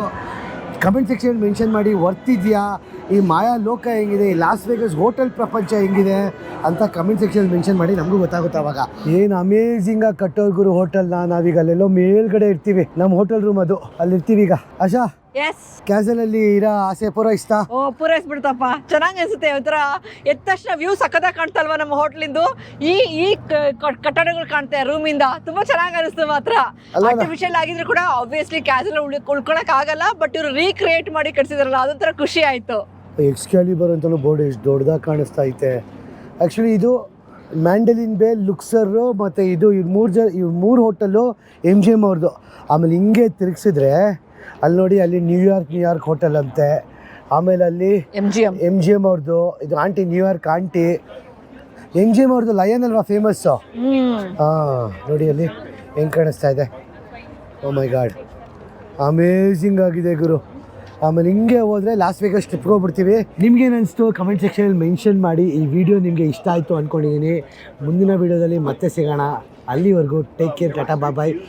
ಕಮೆಂಟ್ ಸೆಕ್ಷನ್ ಮೆನ್ಷನ್ ಮಾಡಿ ವರ್ತ್ ಇದೆಯಾ? ಈ ಮಾಯಾ ಲೋಕ ಹೆಂಗಿದೆ? ಈ ಲಾಸ್ ವೇಗಸ್ ಹೋಟೆಲ್ ಪ್ರಪಂಚ ಹೆಂಗಿದೆ? ಅಂತ ಕಮೆಂಟ್ ಸೆಕ್ಷನ್ ಮೆನ್ಷನ್ ಮಾಡಿ ನಮಗೂ ಗೊತ್ತಾಗುತ್ತೆ ಅವಾಗ. ಏನು ಅಮೇಝಿಂಗಾಗಿ ಕಟ್ಟೋರ್ ಗುರು ಹೋಟೆಲ್ನ ನಾವೀಗ ಅಲ್ಲೆಲ್ಲೋ ಮೇಲ್ಗಡೆ ಇರ್ತೀವಿ. ನಮ್ಮ ಹೋಟೆಲ್ ರೂಮ್ ಅದು. ಅಲ್ಲಿರ್ತೀವಿ ಈಗ. ಆಶಾ? ಎಸ್ ಕ್ಯಾಸಲಲ್ಲಿ ಇರೋ ಆಸೆ ಪೂರೈಸ್ತಾ? ಓ ಪೂರೈಸ್ಬಿಡ್ತಪ್ಪ. ಚೆನ್ನಾಗಿ ಅನ್ಸುತ್ತೆ ಒಂಥರ. ಎದ್ದ ತಕ್ಷಣ ವ್ಯೂ ಸಖತ್ತಾಗಿ ಕಾಣ್ತಲ್ವಾ ನಮ್ಮ ಹೋಟ್ಲಿಂದು? ಈ ಈ ಕ- ಕಟ್ಟಡಗಳು ಕಾಣ್ತೆ ರೂಮಿಂದ. ತುಂಬಾ ಚೆನ್ನಾಗಿ ಅನಿಸ್ತು ಮಾತ್ರ. ಅಲ್ಲ? ಆರ್ಟಿಫಿಷಿಯಲ್ ಆಗಿದ್ರು ಕೂಡ ಆಬ್ವಿಯಸ್ಲಿ ಕ್ಯಾಸಲ್ ಉಳ್ಕೊಳಕ್ ಆಗಲ್ಲ ಬಟ್ ಇವ್ರು ರೀಕ್ರಿಯೇಟ್ ಮಾಡಿ ಕಟ್ಸಿದ್ರಲ್ಲ ಅದೊಂಥರ ಖುಷಿ ಆಯ್ತು. ಎಕ್ಸ್ಕ್ಯಾಲಿಬರ್ ಅಂತಲೂ ಬೋರ್ಡ್ ಎಷ್ಟು ದೊಡ್ಡದಾಗಿ ಕಾಣಿಸ್ತಾ ಐತೆ. ಆ್ಯಕ್ಚುಲಿ ಇದು ಮ್ಯಾಂಡಲಿನ್ ಬೇ ಲುಕ್ಸರು ಮತ್ತು ಇದು ಇವ್ರ ಮೂರು ಜ ಇವ್ರ ಮೂರು ಹೋಟೆಲ್ಲು ಎಂ ಜಿ ಎಂ ಅವ್ರದ್ದು ಆಮೇಲೆ ಹಿಂಗೆ ತಿರುಗಿಸಿದ್ರೆ ಅಲ್ಲಿ ನೋಡಿ ಅಲ್ಲಿ ನ್ಯೂಯಾರ್ಕ್ ನ್ಯೂಯಾರ್ಕ್ ಹೋಟೆಲ್ ಅಂತೆ. ಆಮೇಲೆ ಅಲ್ಲಿ M G M M G M ಅವ್ರದ್ದು ಇದು aunty New York aunty M G M ಅವ್ರದ್ದು ಲಯನ್ ಅಲ್ವಾ ಫೇಮಸ್ಸು ಹಾಂ ನೋಡಿ ಅಲ್ಲಿ ಹೆಂಗೆ ಕಾಣಿಸ್ತಾ ಇದೆ. ಓ ಮೈ ಗಾಡ್ ಅಮೇಝಿಂಗ್ ಆಗಿದೆ ಗುರು. ಆಮೇಲೆ ಹಿಂಗೆ ಹೋದರೆ ಲಾಸ್ಟ್ ವೇಗಸ್ ಟ್ರಿಪ್ಗೆ ಹೋಗ್ಬಿಡ್ತೀವಿ. ನಿಮ್ಗೇನು ಅನಿಸ್ತು ಕಮೆಂಟ್ ಸೆಕ್ಷನಲ್ಲಿ ಮೆನ್ಷನ್ ಮಾಡಿ ಈ ವಿಡಿಯೋ ನಿಮಗೆ ಇಷ್ಟ ಆಯಿತು ಅಂದ್ಕೊಂಡಿದ್ದೀನಿ ಮುಂದಿನ ವೀಡಿಯೋದಲ್ಲಿ ಮತ್ತೆ ಸಿಗೋಣ. ಅಲ್ಲಿವರೆಗೂ ಟೇಕ್ ಕೇರ್ ಟಾಟಾ ಬಾಯ್